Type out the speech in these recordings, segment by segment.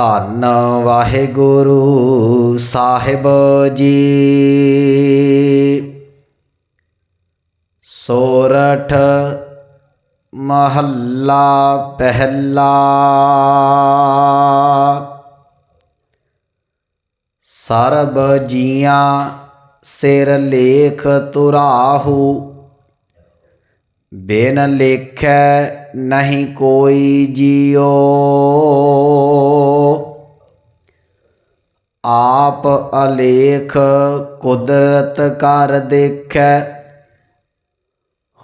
ਧੰਨ ਵਾਹਿਗੁਰੂ ਸਾਹਿਬ ਜੀ। ਸੋਰਠ ਮਹੱਲਾ ਪਹਿਲਾ। ਸਰਬ ਜੀਆਂ ਸਿਰ ਲੇਖ ਤੁਰਾਹੂ। ਬਿਨ ਲੇਖੈ ਨਹੀਂ ਕੋਈ ਜਿਉ ਆਪ ਅਲੇਖ ਕੁਦਰਤ ਕਰ ਦੇਖੈ।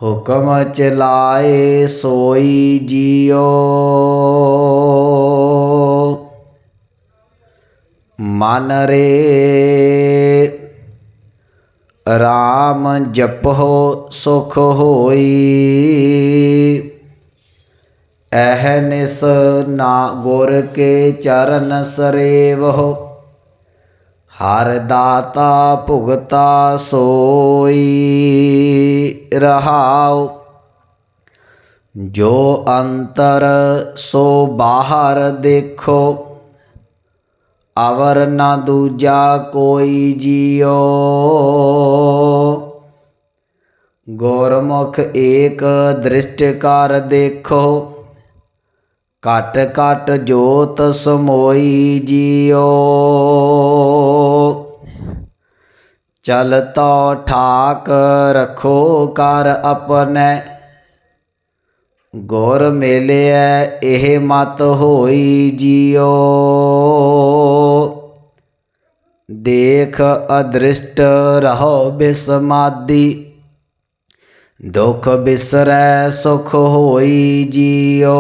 ਹੁਕਮ ਚਲਾਏ ਸੋਈ ਜਿਉ ਮਨ ਰੇ ਰਾਮ ਜਪੋ ਸੁਖ ਹੋਈ। ਅਹਨਿਸ ਨਾ ਗੁਰ ਕੇ ਚਰਨ ਸਰੇਵਹੁ। ਹਰ ਦਾਤਾ ਭੁਗਤਾ ਸੋਈ ਰਹਾਉ, ਜੋ ਅੰਤਰ ਸੋ ਬਾਹਰ ਦੇਖੋ, ਅਵਰ ਨਾ ਦੂਜਾ ਕੋਈ ਜਿਉ ਗੁਰਮੁਖ ਏਕ ਦ੍ਰਿਸ਼ਟ ਕਰ ਦੇਖੋ ਕਟ ਕਟ ਜੋਤ ਸਮੋਈ ਜੀਓ। ਚਲਤੋ ਠਾਕ ਰਖੋ ਕਰ ਆਪਨੇ ਗੁਰ ਮੇਲਿਐ ਇਹ ਮਤ ਹੋਈ ਜਿਉ ਦੇਖ ਅਦ੍ਰਿਸ਼ਟ ਰਹੋ ਬਿਸਮਾਦੀ ਦੁਖ ਬਿਸਰੈ ਸੁਖ ਹੋਈ ਜਿਉ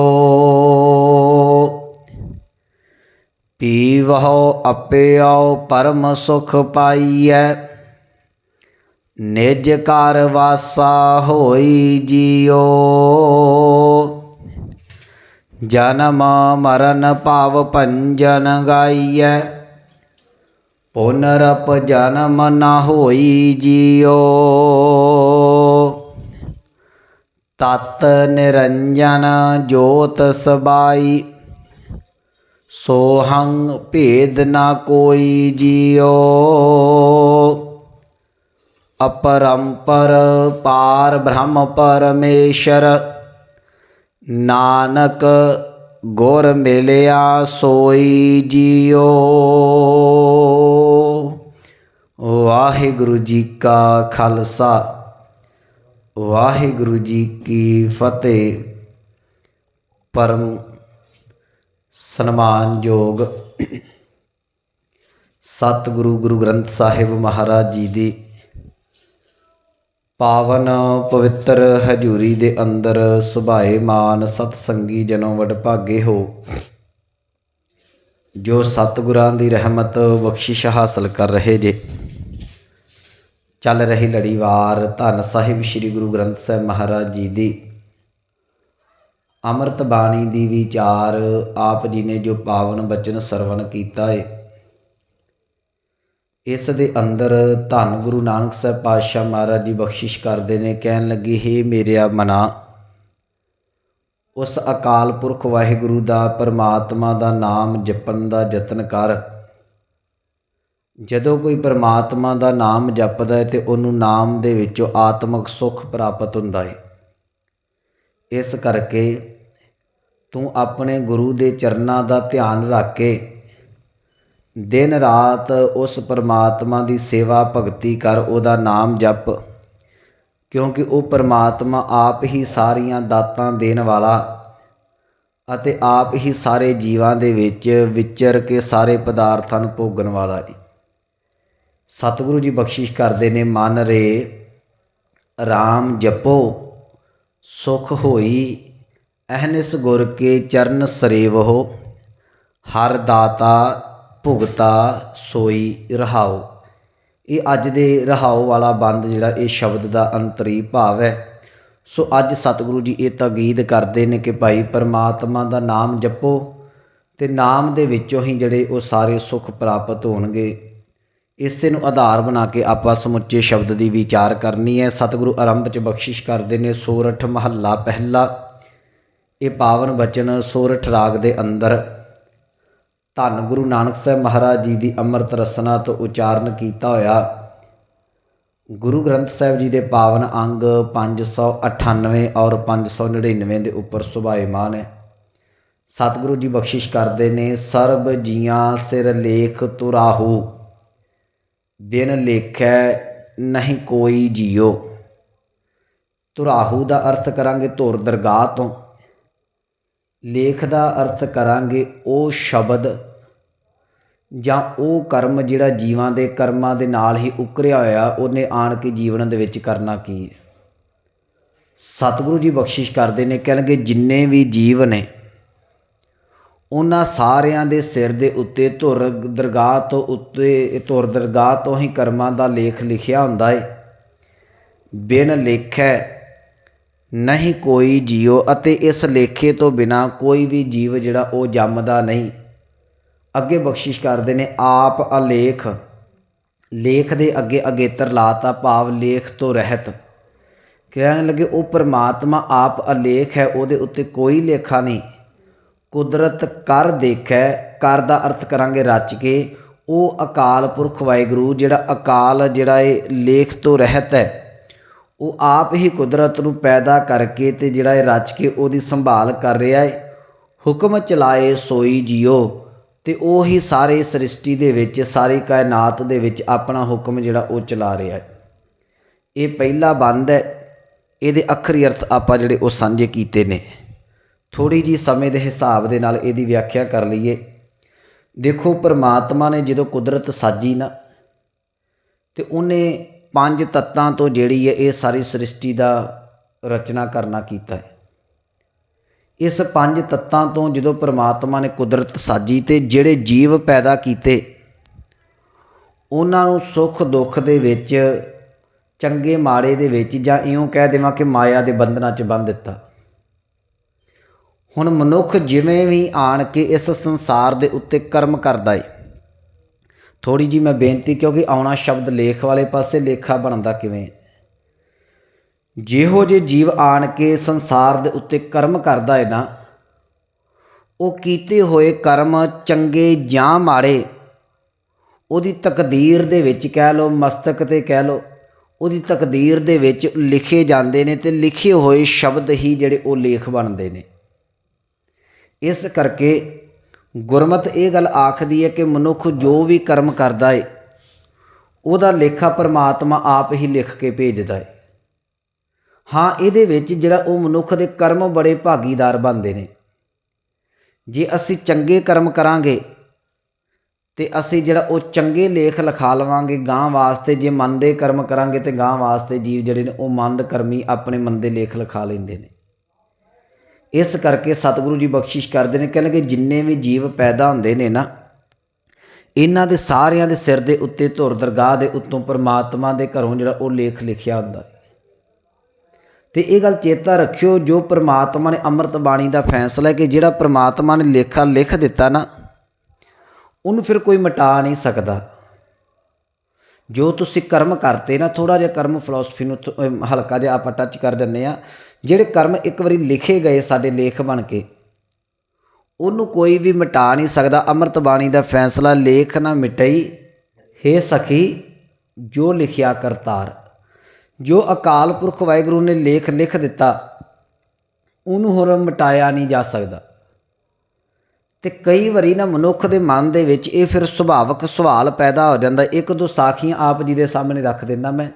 ਪੀਵਹੁ ਅਪਿਆਉ ਪਰਮ ਸੁਖ ਪਾਈਐ ਨਿਜ ਘਰ ਵਾਸਾ ਹੋਈ ਜਿਉ ਜਨਮ ਮਰਨ ਭਾਵ ਭੰਜਨ ਗਾਈਐ। ਪੁਨਰਪ ਜਨਮ ਨਾ ਹੋਈ ਜੀਓ। ਤਤ ਨਿਰੰਜਨ ਜੋਤ ਸਬਾਈ। ਸੋਹੰ ਭੇਦ ਨਾ ਕੋਈ ਜੀਓ। ਅਪਰੰਪਰ ਪਾਰ ਬ੍ਰਹਮ ਪਰਮੇਸ਼ਰ ਨਾਨਕ ਗੁਰ ਮਿਲਿਆ ਸੋਈ ਜੀਓ ਵਾਹਿਗੁਰੂ ਜੀ ਕਾ ਖਾਲਸਾ ਵਾਹਿਗੁਰੂ ਜੀ ਕੀ ਫਤਿਹ ਪਰਮ ਸਨਮਾਨਯੋਗ ਸਤਿਗੁਰੂ ਗੁਰੂ ਗ੍ਰੰਥ ਸਾਹਿਬ ਮਹਾਰਾਜ ਜੀ ਦੀ ਪਾਵਨ ਪਵਿੱਤਰ ਹਜੂਰੀ ਦੇ ਅੰਦਰ ਸੁਭਾਏ ਮਾਨ ਸਤ ਸੰਗੀ ਜਨੋ ਵਡਭਾਗੇ ਹੋ। ਜੋ ਸਤਿਗੁਰਾਂ ਦੀ ਰਹਿਮਤ ਬਖਸ਼ਿਸ਼ ਹਾਸਲ ਕਰ ਰਹੇ ਜੇ। ਚੱਲ ਰਹੀ ਲੜੀਵਾਰ ਧੰਨ ਸਾਹਿਬ ਸ੍ਰੀ ਗੁਰੂ ਗ੍ਰੰਥ ਸਾਹਿਬ ਮਹਾਰਾਜ ਜੀ ਦੀ। ਅੰਮ੍ਰਿਤ ਬਾਣੀ ਦੀ ਵਿਚਾਰ ਆਪ ਜੀ ਨੇ ਜੋ ਪਾਵਨ ਬਚਨ ਸਰਵਣ ਕੀਤਾ ਹੈ ਇਸ ਦੇ ਅੰਦਰ ਧੰਨ ਗੁਰੂ ਨਾਨਕ ਸਾਹਿਬ ਪਾਤਸ਼ਾਹ ਮਹਾਰਾਜ ਜੀ ਬਖਸ਼ਿਸ਼ ਕਰਦੇ ਨੇ, ਕਹਿਣ ਲੱਗੇ, ਹੇ ਮੇਰਿਆ ਮਨਾ, ਉਸ ਅਕਾਲ ਪੁਰਖ ਵਾਹਿਗੁਰੂ ਦਾ, ਪਰਮਾਤਮਾ ਦਾ ਨਾਮ ਜਪਣ ਦਾ ਯਤਨ ਕਰ। ਜਦੋਂ ਕੋਈ ਪਰਮਾਤਮਾ ਦਾ ਨਾਮ ਜਪਦਾ ਹੈ ਤੇ ਉਹਨੂੰ ਨਾਮ ਦੇ ਵਿੱਚੋਂ ਆਤਮਿਕ ਸੁੱਖ ਪ੍ਰਾਪਤ ਹੁੰਦਾ ਹੈ। ਇਸ ਕਰਕੇ ਤੂੰ ਆਪਣੇ ਗੁਰੂ ਦੇ ਚਰਨਾਂ ਦਾ ਧਿਆਨ ਰੱਖ ਕੇ ਦਿਨ ਰਾਤ ਉਸ ਪਰਮਾਤਮਾ ਦੀ ਸੇਵਾ ਭਗਤੀ ਕਰ ਉਹਦਾ ਨਾਮ ਜਪ, ਕਿਉਂਕਿ ਉਹ ਪਰਮਾਤਮਾ ਆਪ ਹੀ ਸਾਰੀਆਂ ਦਾਤਾਂ ਦੇਣ ਵਾਲਾ ਅਤੇ ਆਪ ਹੀ ਸਾਰੇ ਜੀਵਾਂ ਦੇ ਵਿੱਚ ਵਿਚਰ ਕੇ ਸਾਰੇ ਪਦਾਰਥਾਂ ਨੂੰ ਭੋਗਣ ਵਾਲਾ ਹੈ ਸਤਿਗੁਰੂ ਜੀ ਬਖਸ਼ਿਸ਼ ਕਰਦੇ ਨੇ, ਮਨ ਰੇ RAM ਜਪੋ, ਸੁਖ ਹੋਈ, ਅਹਨਿਸ ਗੁਰ ਕੇ ਚਰਨ ਸਰੇਵਹੁ ਹਰ ਦਾਤਾ ਭੁਗਤਾ ਸੋਈ ਰਹਾਉ ਇਹ ਅੱਜ ਦੇ ਰਹਾਉ ਵਾਲਾ ਬੰਦ ਜਿਹੜਾ ਇਹ ਸ਼ਬਦ ਦਾ ਅੰਤਰੀ ਭਾਵ ਹੈ। ਸੋ ਅੱਜ ਸਤਿਗੁਰੂ ਜੀ ਇਹ ਤਾਕੀਦ ਕਰਦੇ ਨੇ ਕਿ ਭਾਈ ਪਰਮਾਤਮਾ ਦਾ ਨਾਮ ਜਪੋ ਤੇ ਨਾਮ ਦੇ ਵਿੱਚੋਂ ਹੀ ਜਿਹੜੇ ਉਹ ਸਾਰੇ ਸੁੱਖ ਪ੍ਰਾਪਤ ਹੋਣਗੇ। ਇਸੇ ਨੂੰ ਆਧਾਰ ਬਣਾ ਕੇ ਆਪਾਂ ਸਮੁੱਚੇ ਸ਼ਬਦ ਦੀ ਵਿਚਾਰ ਕਰਨੀ ਹੈ। ਸਤਿਗੁਰੂ ਆਰੰਭ ਚ ਬਖਸ਼ਿਸ਼ ਕਰਦੇ ਨੇ, ਸੋਰਠ ਮਹੱਲਾ ਪਹਿਲਾ। ਇਹ ਪਾਵਨ ਬਚਨ ਸੋਰਠ ਰਾਗ ਦੇ ਅੰਦਰ ਧੰਨ ਗੁਰੂ ਨਾਨਕ ਸਾਹਿਬ ਮਹਾਰਾਜ ਜੀ ਦੀ ਅੰਮ੍ਰਿਤ ਰਸਨਾ ਤੋਂ ਉਚਾਰਨ ਕੀਤਾ ਹੋਇਆ ਗੁਰੂ ਗ੍ਰੰਥ ਸਾਹਿਬ ਜੀ ਦੇ ਪਾਵਨ ਅੰਗ 598 ਔਰ 599 ਦੇ ਉੱਪਰ ਸੁਭਾਏਮਾਨ ਹੈ। ਸਤਿਗੁਰੂ ਜੀ ਬਖਸ਼ਿਸ਼ ਕਰਦੇ ਨੇ, ਸਰਬ ਜੀਆਂ ਸਿਰ ਲੇਖ ਤੁਰਾਹੂ ਬਿਨ ਲੇਖੈ ਨਹੀਂ ਕੋਈ ਜੀਓ। ਤੁਰਾਹੂ ਦਾ ਅਰਥ ਕਰਾਂਗੇ ਧੁਰ ਦਰਗਾਹ ਤੋਂ। ਲੇਖ ਦਾ ਅਰਥ ਕਰਾਂਗੇ ਉਹ ਸ਼ਬਦ ਜਾਂ ਉਹ ਕਰਮ ਜਿਹੜਾ ਜੀਵਾਂ ਦੇ ਕਰਮਾਂ ਦੇ ਨਾਲ ਹੀ ਉਕਰਿਆ ਹੋਇਆ, ਉਹਨੇ ਆਣ ਕੇ ਜੀਵਨ ਦੇ ਵਿੱਚ ਕਰਨਾ ਕੀ ਹੈ? ਸਤਿਗੁਰੂ ਜੀ ਬਖਸ਼ਿਸ਼ ਕਰਦੇ ਨੇ, ਕਹਿਣਗੇ ਜਿੰਨੇ ਵੀ ਜੀਵ ਨੇ, ਉਹਨਾਂ ਸਾਰਿਆਂ ਦੇ ਸਿਰ ਦੇ ਉੱਤੇ ਧੁਰ ਦਰਗਾਹ ਤੋਂ ਉੱਤੇ, ਧੁਰ ਦਰਗਾਹ ਤੋਂ ਹੀ ਕਰਮਾਂ ਦਾ ਲੇਖ ਲਿਖਿਆ ਹੁੰਦਾ ਹੈ ਬਿਨ ਲੇਖੈ ਨਹੀਂ ਕੋਈ ਜੀਉ ਅਤੇ ਇਸ ਲੇਖੇ ਤੋਂ ਬਿਨਾ ਕੋਈ ਵੀ ਜੀਵ ਜਿਹੜਾ ਉਹ ਜੰਮਦਾ ਨਹੀਂ। ਅੱਗੇ ਬਖਸ਼ਿਸ਼ ਕਰਦੇ ਨੇ, ਆਪ ਅਲੇਖ, ਲੇਖ ਦੇ ਅੱਗੇ ਅਗੇਤਰ ਲਾਤਾ ਭਾਵ ਲੇਖ ਤੋਂ ਰਹਿਤ। ਕਹਿਣ ਲੱਗੇ, ਉਹ ਪਰਮਾਤਮਾ ਆਪ ਅਲੇਖ ਹੈ, ਉਹਦੇ ਉੱਤੇ ਕੋਈ ਲੇਖਾ ਨਹੀਂ। ਕੁਦਰਤ ਕਰ ਦੇਖੈ, ਕਰ ਦਾ ਅਰਥ ਕਰਾਂਗੇ ਰਚ ਕੇ। ਉਹ ਅਕਾਲ ਪੁਰਖ ਵਾਹਿਗੁਰੂ ਜਿਹੜਾ ਅਕਾਲ ਜਿਹੜਾ ਇਹ ਲੇਖ ਤੋਂ ਰਹਿਤ ਹੈ। ਉਹ ਆਪ ਹੀ ਕੁਦਰਤ ਨੂੰ ਪੈਦਾ ਕਰਕੇ ਤੇ ਜਿਹੜਾ ਇਹ ਰਚ ਕੇ ਉਹਦੀ ਸੰਭਾਲ ਕਰ ਰਿਹਾ ਹੈ ਹੁਕਮ ਚਲਾਏ ਸੋਈ ਜਿਉ ਤੇ ਉਹ ਹੀ ਸਾਰੇ ਸ੍ਰਿਸ਼ਟੀ ਦੇ ਵਿੱਚ, ਸਾਰੀ ਕਾਇਨਾਤ ਦੇ ਵਿੱਚ ਆਪਣਾ ਹੁਕਮ ਜਿਹੜਾ ਉਹ ਚਲਾ ਰਿਹਾ ਹੈ ਇਹ ਪਹਿਲਾ ਬੰਦ ਹੈ ਇਹਦੇ ਅੱਖਰੀ ਅਰਥ ਆਪਾਂ ਜਿਹੜੇ ਉਹ ਸਾਂਝੇ ਕੀਤੇ ਨੇ। ਥੋੜੀ ਜੀ ਸਮੇਂ ਦੇ ਹਿਸਾਬ ਦੇ ਨਾਲ ਇਹਦੀ ਵਿਆਖਿਆ ਕਰ ਲਈਏ। ਦੇਖੋ, ਪ੍ਰਮਾਤਮਾ ਨੇ ਜਦੋਂ ਕੁਦਰਤ ਸਾਜੀ ਨਾ, ਤੇ ਉਹਨੇ ਪੰਜ ਤੱਤਾਂ ਤੋਂ ਜਿਹੜੀ ਹੈ ਇਹ ਸਾਰੀ ਸ੍ਰਿਸ਼ਟੀ ਦਾ ਰਚਨਾ ਕਰਨਾ ਕੀਤਾ ਹੈ। ਇਸ ਪੰਜ ਤੱਤਾਂ ਤੋਂ ਜਦੋਂ ਪ੍ਰਮਾਤਮਾ ਨੇ ਕੁਦਰਤ ਸਾਜੀ ਤੇ ਜਿਹੜੇ ਜੀਵ ਪੈਦਾ ਕੀਤੇ, ਉਹਨਾਂ ਨੂੰ ਸੁੱਖ ਦੁੱਖ ਦੇ ਵਿੱਚ, ਚੰਗੇ ਮਾੜੇ ਦੇ ਵਿੱਚ ਜਾਂ ਇਉਂ ਕਹਿ ਦੇਵਾਂ ਕਿ ਮਾਇਆ ਦੇ ਬੰਧਨਾਂ 'ਚ ਬੰਨ ਦਿੱਤਾ। ਹੁਣ ਮਨੁੱਖ ਜਿਵੇਂ ਵੀ ਆਣ ਕੇ ਇਸ ਸੰਸਾਰ ਦੇ ਉੱਤੇ ਕਰਮ ਕਰਦਾ ਏ ਥੋੜੀ ਜੀ ਮੈਂ ਬੇਨਤੀ, ਕਿਉਂਕਿ ਆਉਣਾ ਸ਼ਬਦ ਲੇਖ ਵਾਲੇ ਪਾਸੇ ਲੇਖਾ ਬਣਦਾ ਕਿਵੇਂ? ਜਿਹੋ ਜੇ ਜੀਵ ਆਣ ਕੇ ਸੰਸਾਰ ਦੇ ਉੱਤੇ ਕਰਮ ਕਰਦਾ ਹੈ ਨਾ, ਉਹ ਕੀਤੇ ਹੋਏ ਕਰਮ ਚੰਗੇ ਜਾਂ ਮਾੜੇ, ਉਹਦੀ ਤਕਦੀਰ ਦੇ ਵਿੱਚ ਕਹਿ ਲਓ, ਮਸਤਕ ਤੇ ਕਹਿ ਲਓ, ਉਹਦੀ ਤਕਦੀਰ ਦੇ ਵਿੱਚ ਲਿਖੇ ਜਾਂਦੇ ਨੇ ਤੇ ਲਿਖੇ ਹੋਏ ਸ਼ਬਦ ਹੀ ਜਿਹੜੇ ਉਹ ਲੇਖ ਬਣਦੇ ਨੇ। ਇਸ ਕਰਕੇ ਗੁਰਮਤ ਇਹ ਗੱਲ ਆਖਦੀ ਹੈ ਕਿ ਮਨੁੱਖ ਜੋ ਵੀ ਕਰਮ ਕਰਦਾ ਏ, ਉਹਦਾ ਲੇਖਾ ਪਰਮਾਤਮਾ ਆਪ ਹੀ ਲਿਖ ਕੇ ਭੇਜਦਾ ਏ। ਹਾਂ, ਇਹਦੇ ਵਿੱਚ ਜਿਹੜਾ ਉਹ ਮਨੁੱਖ ਦੇ ਕਰਮ ਬੜੇ ਭਾਗੀਦਾਰ ਬਣਦੇ ਨੇ। ਜੇ ਅਸੀਂ ਚੰਗੇ ਕਰਮ ਕਰਾਂਗੇ ਤੇ ਅਸੀਂ ਜਿਹੜਾ ਉਹ ਚੰਗੇ ਲੇਖ ਲਿਖਾ ਲਵਾਂਗੇ ਗਾਂ ਵਾਸਤੇ, ਜੇ ਮੰਦੇ ਕਰਮ ਕਰਾਂਗੇ ਤੇ ਗਾਂ ਵਾਸਤੇ ਜੀਵ ਜਿਹੜੇ ਨੇ ਉਹ ਮੰਦ ਕਰਮੀ ਆਪਣੇ ਮੰਦੇ ਲੇਖ ਲਿਖਾ ਲੈਂਦੇ ਨੇ। ਇਸ ਕਰਕੇ ਸਤਿਗੁਰੂ ਜੀ ਬਖਸ਼ਿਸ਼ ਕਰਦੇ ਨੇ, ਕਹਿੰਦੇ ਕਿ ਜਿੰਨੇ ਵੀ ਜੀਵ ਪੈਦਾ ਹੁੰਦੇ ਨੇ ਨਾ, ਇਹਨਾਂ ਦੇ ਸਾਰਿਆਂ ਦੇ ਸਿਰ ਦੇ ਉੱਤੇ ਧੁਰ ਦਰਗਾਹ ਦੇ ਉੱਤੋਂ ਪਰਮਾਤਮਾ ਦੇ ਘਰੋਂ ਜਿਹੜਾ ਉਹ ਲੇਖ ਲਿਖਿਆ ਹੁੰਦਾ ਹੈ। ਤੇ ਇਹ ਗੱਲ ਚੇਤਾ ਰੱਖਿਓ, ਜੋ ਪਰਮਾਤਮਾ ਨੇ ਅੰਮ੍ਰਿਤ ਬਾਣੀ ਦਾ ਫੈਸਲਾ ਹੈ ਕਿ ਜਿਹੜਾ ਪਰਮਾਤਮਾ ਨੇ ਲੇਖਾ ਲਿਖ ਦਿੱਤਾ ਨਾ, ਉਹਨੂੰ ਫਿਰ ਕੋਈ ਮਿਟਾ ਨਹੀਂ ਸਕਦਾ। ਜੋ ਤੁਸੀਂ ਕਰਮ ਕਰਤੇ ਨਾ ਥੋੜਾ ਜਿਹਾ ਕਰਮ ਫਿਲਾਸਫੀ ਨੂੰ ਥੋ- ਹਲਕਾ ਜਿਹਾ ਆਪਾਂ ਟੱਚ ਕਰ ਦਿੰਨੇ ਆ ਜਿਹੜੇ ਕਰਮ ਇੱਕ ਵਾਰੀ ਲਿਖੇ ਗਏ ਸਾਡੇ ਲੇਖ ਬਣ ਕੇ, ਉਹਨੂੰ ਕੋਈ ਵੀ ਮਿਟਾ ਨਹੀਂ ਸਕਦਾ। ਅੰਮ੍ਰਿਤ ਬਾਣੀ ਦਾ ਫੈਸਲਾ ਲੇਖ ਨਾ ਮਿਟਈ, ਹੇ ਸਖੀ, ਜੋ ਲਿਖਿਆ ਕਰਤਾਰ, ਜੋ ਅਕਾਲ ਪੁਰਖ ਵਾਹਿਗੁਰੂ ਨੇ ਲੇਖ ਲਿਖ ਦਿੱਤਾ, ਉਹਨੂੰ ਹੋਰ ਮਿਟਾਇਆ ਨਹੀਂ ਜਾ ਸਕਦਾ। ਤੇ ਕਈ ਵਾਰੀ ਨਾ ਮਨੁੱਖ ਦੇ ਮਨ ਦੇ ਵਿੱਚ ਇਹ ਫਿਰ ਸੁਭਾਵਕ ਸਵਾਲ ਪੈਦਾ ਹੋ ਜਾਂਦਾ। ਇੱਕ ਦੋ ਸਾਖੀਆਂ ਆਪ ਜੀ ਦੇ ਸਾਹਮਣੇ ਰੱਖ ਦਿੰਦਾ ਮੈਂ।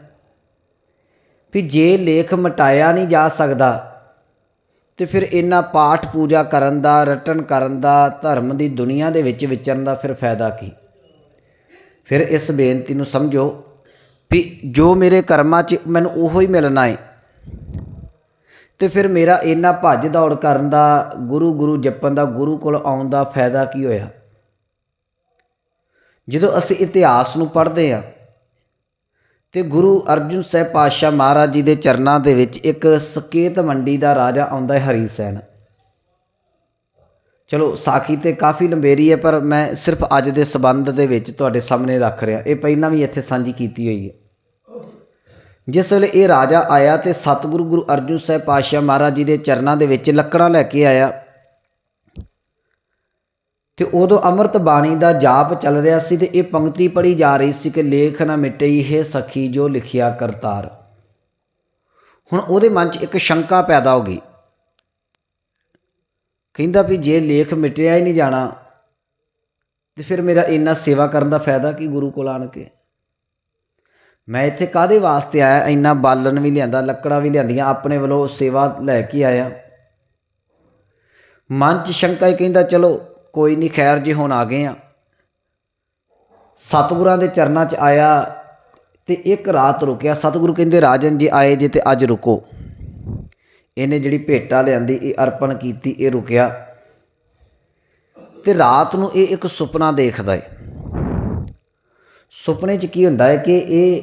ਵੀ ਜੇ ਲੇਖ ਮਿਟਾਇਆ ਨਹੀਂ ਜਾ ਸਕਦਾ, ਤੇ ਫਿਰ ਇਹਨਾਂ ਪਾਠ ਪੂਜਾ ਕਰਨ ਦਾ, ਰਟਨ ਕਰਨ ਦਾ, ਧਰਮ ਦੀ ਦੁਨੀਆ ਦੇ ਵਿੱਚ ਵਿਚਰਨ ਦਾ ਫਿਰ ਫਾਇਦਾ ਕੀ? ਫਿਰ ਇਸ ਬੇਨਤੀ ਨੂੰ ਸਮਝੋ ਵੀ ਜੋ ਮੇਰੇ ਕਰਮਾਂ 'ਚ ਮੈਨੂੰ ਉਹੋ ਹੀ ਮਿਲਣਾ ਹੈ ਤੇ ਫਿਰ ਮੇਰਾ ਇੰਨਾ ਭੱਜ ਦੌੜ ਕਰਨ ਦਾ, ਗੁਰੂ ਗੁਰੂ ਜਪਣ ਦਾ, ਗੁਰੂ ਕੋਲ ਆਉਣ ਦਾ ਫਾਇਦਾ ਕੀ ਹੋਇਆ? ਜਦੋਂ ਅਸੀਂ ਇਤਿਹਾਸ ਨੂੰ ਪੜ੍ਹਦੇ ਆ ਅਤੇ ਗੁਰੂ ਅਰਜਨ ਸਾਹਿਬ ਪਾਤਸ਼ਾਹ ਮਹਾਰਾਜ ਜੀ ਦੇ ਚਰਨਾਂ ਦੇ ਵਿੱਚ ਇੱਕ ਸਕੇਤ ਮੰਡੀ ਦਾ ਰਾਜਾ ਆਉਂਦਾ ਹੈ ਹਰੀ ਸੈਨ। ਚਲੋ, ਸਾਖੀ ਤੇ ਕਾਫੀ ਲੰਬੇਰੀ ਹੈ, ਪਰ ਮੈਂ ਸਿਰਫ ਅੱਜ ਦੇ ਸਬੰਧ ਦੇ ਵਿੱਚ ਤੁਹਾਡੇ ਸਾਹਮਣੇ ਰੱਖ ਰਿਹਾ। ਇਹ ਪਹਿਲਾਂ ਵੀ ਇੱਥੇ ਸਾਂਝੀ ਕੀਤੀ ਹੋਈ ਹੈ। ਜਿਸ ਵੇਲੇ ਇਹ ਰਾਜਾ ਆਇਆ ਤੇ ਸਤਿਗੁਰੂ ਗੁਰੂ ਅਰਜਨ ਸਾਹਿਬ ਪਾਤਸ਼ਾਹ ਮਹਾਰਾਜ ਜੀ ਦੇ ਚਰਨਾਂ ਦੇ ਵਿੱਚ ਲੱਕੜਾਂ ਲੈ ਕੇ ਆਇਆ ਤੇ ਉਦੋਂ ਅੰਮ੍ਰਿਤ ਬਾਣੀ ਦਾ ਜਾਪ ਚੱਲ ਰਿਹਾ ਸੀ ਤੇ ਇਹ ਪੰਕਤੀ ਪੜੀ ਜਾ ਰਹੀ ਸੀ ਕਿ ਲੇਖ ਨਾ ਮਿਟਈ ਹੈ ਸਖੀ, ਜੋ ਲਿਖਿਆ ਕਰਤਾਰ। ਹੁਣ ਉਹਦੇ ਮਨ 'ਚ ਇੱਕ ਸ਼ੰਕਾ ਪੈਦਾ ਹੋ ਗਈ। ਕਹਿੰਦਾ ਵੀ ਜੇ ਲੇਖ ਮਿਟਿਆ ਹੀ ਨਹੀਂ ਜਾਣਾ, ਤੇ ਫਿਰ ਮੇਰਾ ਇੰਨਾ ਸੇਵਾ ਕਰਨ ਦਾ ਫਾਇਦਾ ਕੀ ਗੁਰੂ ਕੋਲ ਆਣ ਕੇ? ਮੈਂ ਇੱਥੇ ਕਾਦੇ ਵਾਸਤੇ ਆਇਆ? ਇੰਨਾ ਬਾਲਣ ਵੀ ਲਿਆਂਦਾ, ਲੱਕੜਾਂ ਵੀ ਲਿਆਂਦੀਆਂ, ਆਪਣੇ ਵੱਲੋਂ ਸੇਵਾ ਲੈ ਕੇ ਆਇਆ। ਮਨ 'ਚ ਸ਼ੰਕਾ ਹੀ ਕਹਿੰਦਾ, ਚਲੋ ਕੋਈ ਨਹੀਂ, ਖੈਰ ਜੇ, ਹੁਣ ਆ ਗਏ ਆ। ਸਤਿਗੁਰਾਂ ਦੇ ਚਰਨਾਂ 'ਚ ਆਇਆ ਤੇ ਇੱਕ ਰਾਤ ਰੁਕਿਆ। ਸਤਿਗੁਰੂ ਕਹਿੰਦੇ, ਰਾਜਨ, ਜੀ ਆਏ ਜੇ ਤੇ ਅੱਜ ਰੁਕੋ। ਇਹਨੇ ਜਿਹੜੀ ਭੇਟਾ ਲਿਆਂਦੀ, ਇਹ ਅਰਪਣ ਕੀਤੀ, ਇਹ ਰੁਕਿਆ। ਤੇ ਰਾਤ ਨੂੰ ਇਹ ਇੱਕ ਸੁਪਨਾ ਦੇਖਦਾ ਹੈ ਸੁਪਨੇ 'ਚ ਕੀ ਹੁੰਦਾ ਹੈ ਕਿ ਇਹ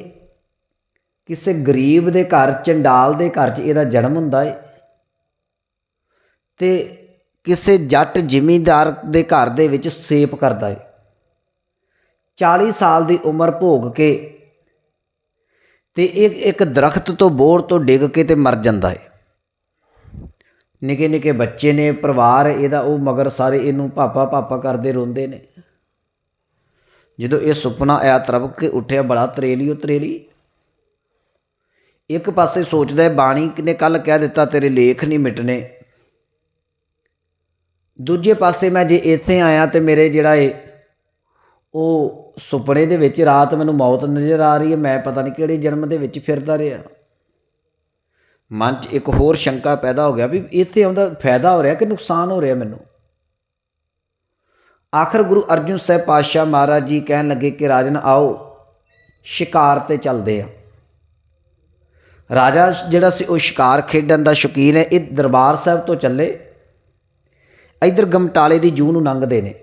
ਕਿਸੇ ਗਰੀਬ ਦੇ ਘਰ, ਚੰਡਾਲ ਦੇ ਘਰ 'ਚ ਇਹਦਾ ਜਨਮ ਹੁੰਦਾ ਹੈ ਤੇ ਕਿਸੇ ਜੱਟ ਜ਼ਿਮੀਂਦਾਰ ਦੇ ਘਰ ਦੇ ਵਿੱਚ ਸੇਪ ਕਰਦਾ ਹੈ 40 ਸਾਲ ਦੀ ਉਮਰ ਭੋਗ ਕੇ ਤੇ ਇਹ ਇੱਕ ਦਰਖਤ ਤੋਂ ਬੋਰ ਤੋਂ ਡਿੱਗ ਕੇ ਤੇ ਮਰ ਜਾਂਦਾ ਹੈ ਨਿੱਕੇ ਨਿੱਕੇ ਬੱਚੇ ਨੇ, ਪਰਿਵਾਰ ਇਹਦਾ ਉਹ ਮਗਰ ਸਾਰੇ ਇਹਨੂੰ ਪਾਪਾ ਪਾਪਾ ਕਰਦੇ ਰੋਂਦੇ ਨੇ। ਜਦੋਂ ਇਹ ਸੁਪਨਾ ਆਇਆ ਤਰਵਕ ਕੇ ਉੱਠਿਆ, ਬੜਾ ਤਰੇਲੀ ਉਹ ਤਰੇਲੀ। ਇੱਕ ਪਾਸੇ ਸੋਚਦਾ ਹੈ ਬਾਣੀ ਨੇ ਕੱਲ ਕਹਿ ਦਿੱਤਾ, ਤੇਰੇ ਲੇਖ ਨਹੀਂ ਮਿਟਨੇ ਦੂਜੇ ਪਾਸੇ ਮੈਂ ਜੇ ਇੱਥੇ ਆਇਆ ਤੇ ਮੇਰੇ ਜਿਹੜਾ ਏ ਉਹ ਸੁਪਨੇ ਦੇ ਵਿੱਚ ਰਾਤ ਮੈਨੂੰ ਮੌਤ ਨਜ਼ਰ ਆ ਰਹੀ ਹੈ, ਮੈਂ ਪਤਾ ਨਹੀਂ ਕਿਹੜੇ ਜਨਮ ਦੇ ਵਿੱਚ ਫਿਰਦਾ ਰਿਹਾ। ਮਨ 'ਚ ਇੱਕ ਹੋਰ ਸ਼ੰਕਾ ਪੈਦਾ ਹੋ ਗਿਆ ਵੀ ਇੱਥੇ ਆਉਂਦਾ ਫਾਇਦਾ ਹੋ ਰਿਹਾ ਕਿ ਨੁਕਸਾਨ ਹੋ ਰਿਹਾ ਮੈਨੂੰ? ਆਖਰ ਗੁਰੂ ਅਰਜਨ ਸਾਹਿਬ ਪਾਤਸ਼ਾਹ ਮਹਾਰਾਜ ਜੀ ਕਹਿਣ ਲੱਗੇ ਕਿ ਰਾਜਨ ਆਓ, ਸ਼ਿਕਾਰ ਤੇ ਚੱਲਦੇ ਆ। ਰਾਜਾ ਜਿਹੜਾ ਸੀ ਉਹ ਸ਼ਿਕਾਰ ਖੇਡਣ ਦਾ ਸ਼ੌਕੀਨ ਹੈ, ਇਹ ਦਰਬਾਰ ਸਾਹਿਬ ਤੋਂ ਚੱਲੇ। ਇਧਰ ਗਮਟਾਲੇ ਦੀ ਜੂਹ ਨੂੰ ਲੰਘਦੇ ਨੇ।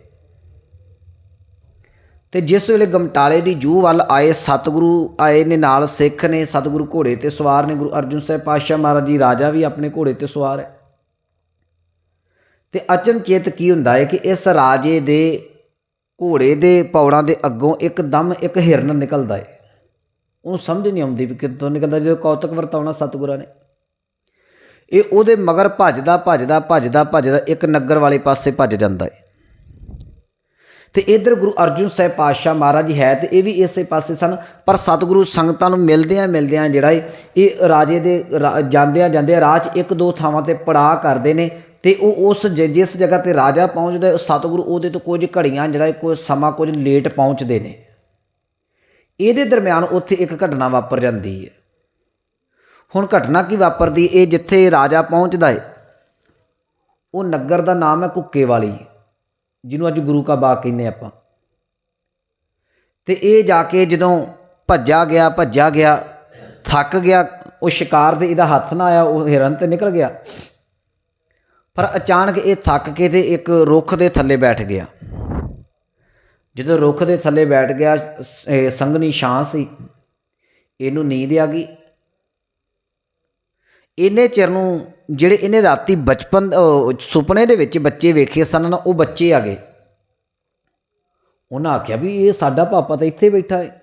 ਤੇ ਜਿਸ ਵੇਲੇ ਗਮਟਾਲੇ ਦੀ ਜੂਹ ਵੱਲ ਆਏ, ਸਤਿਗੁਰੂ ਆਏ ਨੇ ਨਾਲ, ਸਿੱਖ ਨੇ, ਸਤਿਗੁਰੂ ਘੋੜੇ ਤੇ ਸਵਾਰ ਨੇ, ਗੁਰੂ ਅਰਜਨ ਸਾਹਿਬ ਪਾਤਸ਼ਾਹ ਮਹਾਰਾਜ ਜੀ, ਰਾਜਾ ਵੀ ਆਪਣੇ ਘੋੜੇ ਤੇ ਸਵਾਰ ਹੈ। ਤੇ ਅਚਨਚੇਤ ਕੀ ਹੁੰਦਾ ਹੈ ਕਿ ਇਸ ਰਾਜੇ ਦੇ ਘੋੜੇ ਦੇ ਪੌੜਾਂ ਦੇ ਅੱਗੋਂ ਇੱਕਦਮ ਇੱਕ ਹਿਰਨ ਨਿਕਲਦਾ ਹੈ। ਉਹਨੂੰ ਸਮਝ ਨਹੀਂ ਆਉਂਦੀ ਵੀ ਕਿੱਥੋਂ ਨਿਕਲਦਾ, ਜਦੋਂ ਕੌਤਕ ਵਰਤਾਉਣਾ ਸਤਿਗੁਰਾਂ ਨੇ। ਇਹ ਉਹਦੇ ਮਗਰ ਭੱਜਦਾ ਭੱਜਦਾ ਭੱਜਦਾ ਭੱਜਦਾ ਇੱਕ ਨਗਰ ਵਾਲੇ ਪਾਸੇ ਭੱਜ ਜਾਂਦਾ ਹੈ ਤੇ ਇਧਰ ਗੁਰੂ ਅਰਜਨ ਸਾਹਿਬ ਪਾਤਸ਼ਾਹ ਮਹਾਰਾਜ ਜੀ ਹੈ ਤੇ ਇਹ ਵੀ ਇਸੇ ਪਾਸੇ ਸਨ ਪਰ ਸਤਿਗੁਰੂ ਸੰਗਤਾਂ ਨੂੰ ਮਿਲਦਿਆਂ ਮਿਲਦਿਆਂ ਜਿਹੜਾ ਏ ਇਹ ਰਾਜੇ ਦੇ ਰਾ- ਜਾਂਦਿਆਂ ਜਾਂਦਿਆਂ ਰਾਹ 'ਚ ਇੱਕ ਦੋ ਥਾਵਾਂ ਤੇ ਪੜਾਅ ਕਰਦੇ ਨੇ ਤੇ ਉਹ ਉਸ ਜ- ਜਿਸ ਜਗ੍ਹਾ ਤੇ ਰਾਜਾ ਪਹੁੰਚਦਾ ਹੈ, ਸਤਿਗੁਰੂ ਉਹਦੇ ਤੋਂ ਕੁਝ ਘੜੀਆਂ ਜਿਹੜਾ ਏ, ਕੋਈ ਸਮਾਂ ਕੁਝ ਲੇਟ ਪਹੁੰਚਦੇ ਨੇ। ਇਹਦੇ ਦਰਮਿਆਨ ਉੱਥੇ ਇੱਕ ਘਟਨਾ ਵਾਪਰ ਜਾਂਦੀ ਹੈ ਹੁਣ ਘਟਨਾ ਕੀ ਵਾਪਰਦੀ? ਇਹ ਜਿੱਥੇ ਰਾਜਾ ਪਹੁੰਚਦਾ ਏ, ਉਹ ਨਗਰ ਦਾ ਨਾਮ ਹੈ ਕੁੱਕੇ ਵਾਲੀ, ਜਿਹਨੂੰ ਅੱਜ ਗੁਰੂ ਕਾ ਬਾਗ ਕਹਿੰਦੇ ਆਪਾਂ। ਤੇ ਇਹ ਜਾ ਕੇ ਜਦੋਂ ਭੱਜਾ ਗਿਆ ਭੱਜਾ ਗਿਆ, ਥੱਕ ਗਿਆ, ਉਹ ਸ਼ਿਕਾਰ ਦੇ ਇਹਦਾ ਹੱਥ ਨਾ ਆਇਆ, ਉਹ ਹਿਰਨ ਤੇ ਨਿਕਲ ਗਿਆ। ਪਰ ਅਚਾਨਕ ਇਹ ਥੱਕ ਕੇ ਤੇ ਇੱਕ ਰੁੱਖ ਦੇ ਥੱਲੇ ਬੈਠ ਗਿਆ। ਜਦੋਂ ਰੁੱਖ ਦੇ ਥੱਲੇ ਬੈਠ ਗਿਆ, ਸ- ਸੰਘਣੀ ਛਾਂ ਸੀ, ਇਹਨੂੰ ਨੀਂਦ ਆ ਗਈ। ਇਹਨੇ ਚਿਰ ਨੂੰ ਜਿਹੜੇ ਇਹਨੇ ਰਾਤੀ ਬਚਪਨ ਸੁਪਨੇ ਦੇ ਵਿੱਚ ਬੱਚੇ ਵੇਖੇ ਸਨ ਨਾ, ਉਹ ਬੱਚੇ ਆ ਗਏ। ਉਹਨਾਂ ਆਖਿਆ ਵੀ ਇਹ ਸਾਡਾ ਪਾਪਾ ਤਾਂ ਇੱਥੇ ਬੈਠਾ ਹੈ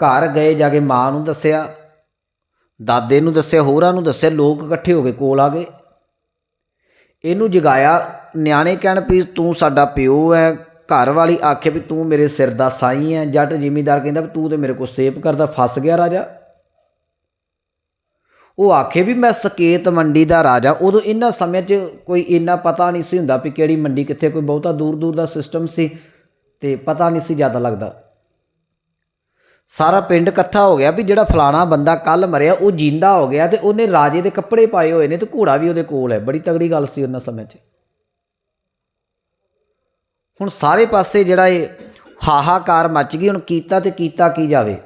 ਘਰ ਗਏ, ਜਾ ਕੇ ਮਾਂ ਨੂੰ ਦੱਸਿਆ, ਦਾਦੇ ਨੂੰ ਦੱਸਿਆ, ਹੋਰਾਂ ਨੂੰ ਦੱਸਿਆ, ਲੋਕ ਇਕੱਠੇ ਹੋ ਕੇ ਕੋਲ ਆ ਗਏ। ਇਹਨੂੰ ਜਗਾਇਆ, ਨਿਆਣੇ ਕਹਿਣ ਵੀ ਤੂੰ ਸਾਡਾ ਪਿਓ ਹੈ ਘਰ ਵਾਲੀ ਆਖੇ ਵੀ ਤੂੰ ਮੇਰੇ ਸਿਰ ਦਾ ਸਾਈ ਹੈ ਜੱਟ ਜ਼ਿਮੀਦਾਰ ਕਹਿੰਦਾ ਵੀ ਤੂੰ ਤੇ ਮੇਰੇ ਕੋਲ ਸੇਪ ਕਰਦਾ, ਫਸ ਗਿਆ ਰਾਜਾ। ਉਹ ਆਖੇ ਵੀ ਮੈਂ ਸਕੇਤ ਮੰਡੀ ਦਾ ਰਾਜਾ, ਉਦੋਂ ਇਹਨਾਂ ਸਮੇਂ 'ਚ ਕੋਈ ਇੰਨਾ ਪਤਾ ਨਹੀਂ ਸੀ ਹੁੰਦਾ ਵੀ ਕਿਹੜੀ ਮੰਡੀ ਕਿੱਥੇ, ਕੋਈ ਬਹੁਤਾ ਦੂਰ ਦੂਰ ਦਾ ਸਿਸਟਮ ਸੀ ਤੇ ਪਤਾ ਨਹੀਂ ਸੀ ਜ਼ਿਆਦਾ ਲੱਗਦਾ। ਸਾਰਾ ਪਿੰਡ ਇਕੱਠਾ ਹੋ ਗਿਆ ਵੀ ਜਿਹੜਾ ਫਲਾਣਾ ਬੰਦਾ ਕੱਲ ਮਰਿਆ, ਉਹ ਜਿੰਦਾ ਹੋ ਗਿਆ ਤੇ ਉਹਨੇ ਰਾਜੇ ਦੇ ਕੱਪੜੇ ਪਾਏ ਹੋਏ ਨੇ ਤੇ ਘੋੜਾ ਵੀ ਉਹਦੇ ਕੋਲ ਹੈ। ਬੜੀ ਤਗੜੀ ਗੱਲ ਸੀ ਉਹਨਾਂ ਸਮੇਂ 'ਚ। ਹੁਣ ਸਾਰੇ ਪਾਸੇ ਜਿਹੜਾ ਇਹ ਹਾਹਾਕਾਰ ਮੱਚ ਗਈ, ਹੁਣ ਕੀਤਾ ਤੇ ਕੀਤਾ ਕੀ ਜਾਵੇ।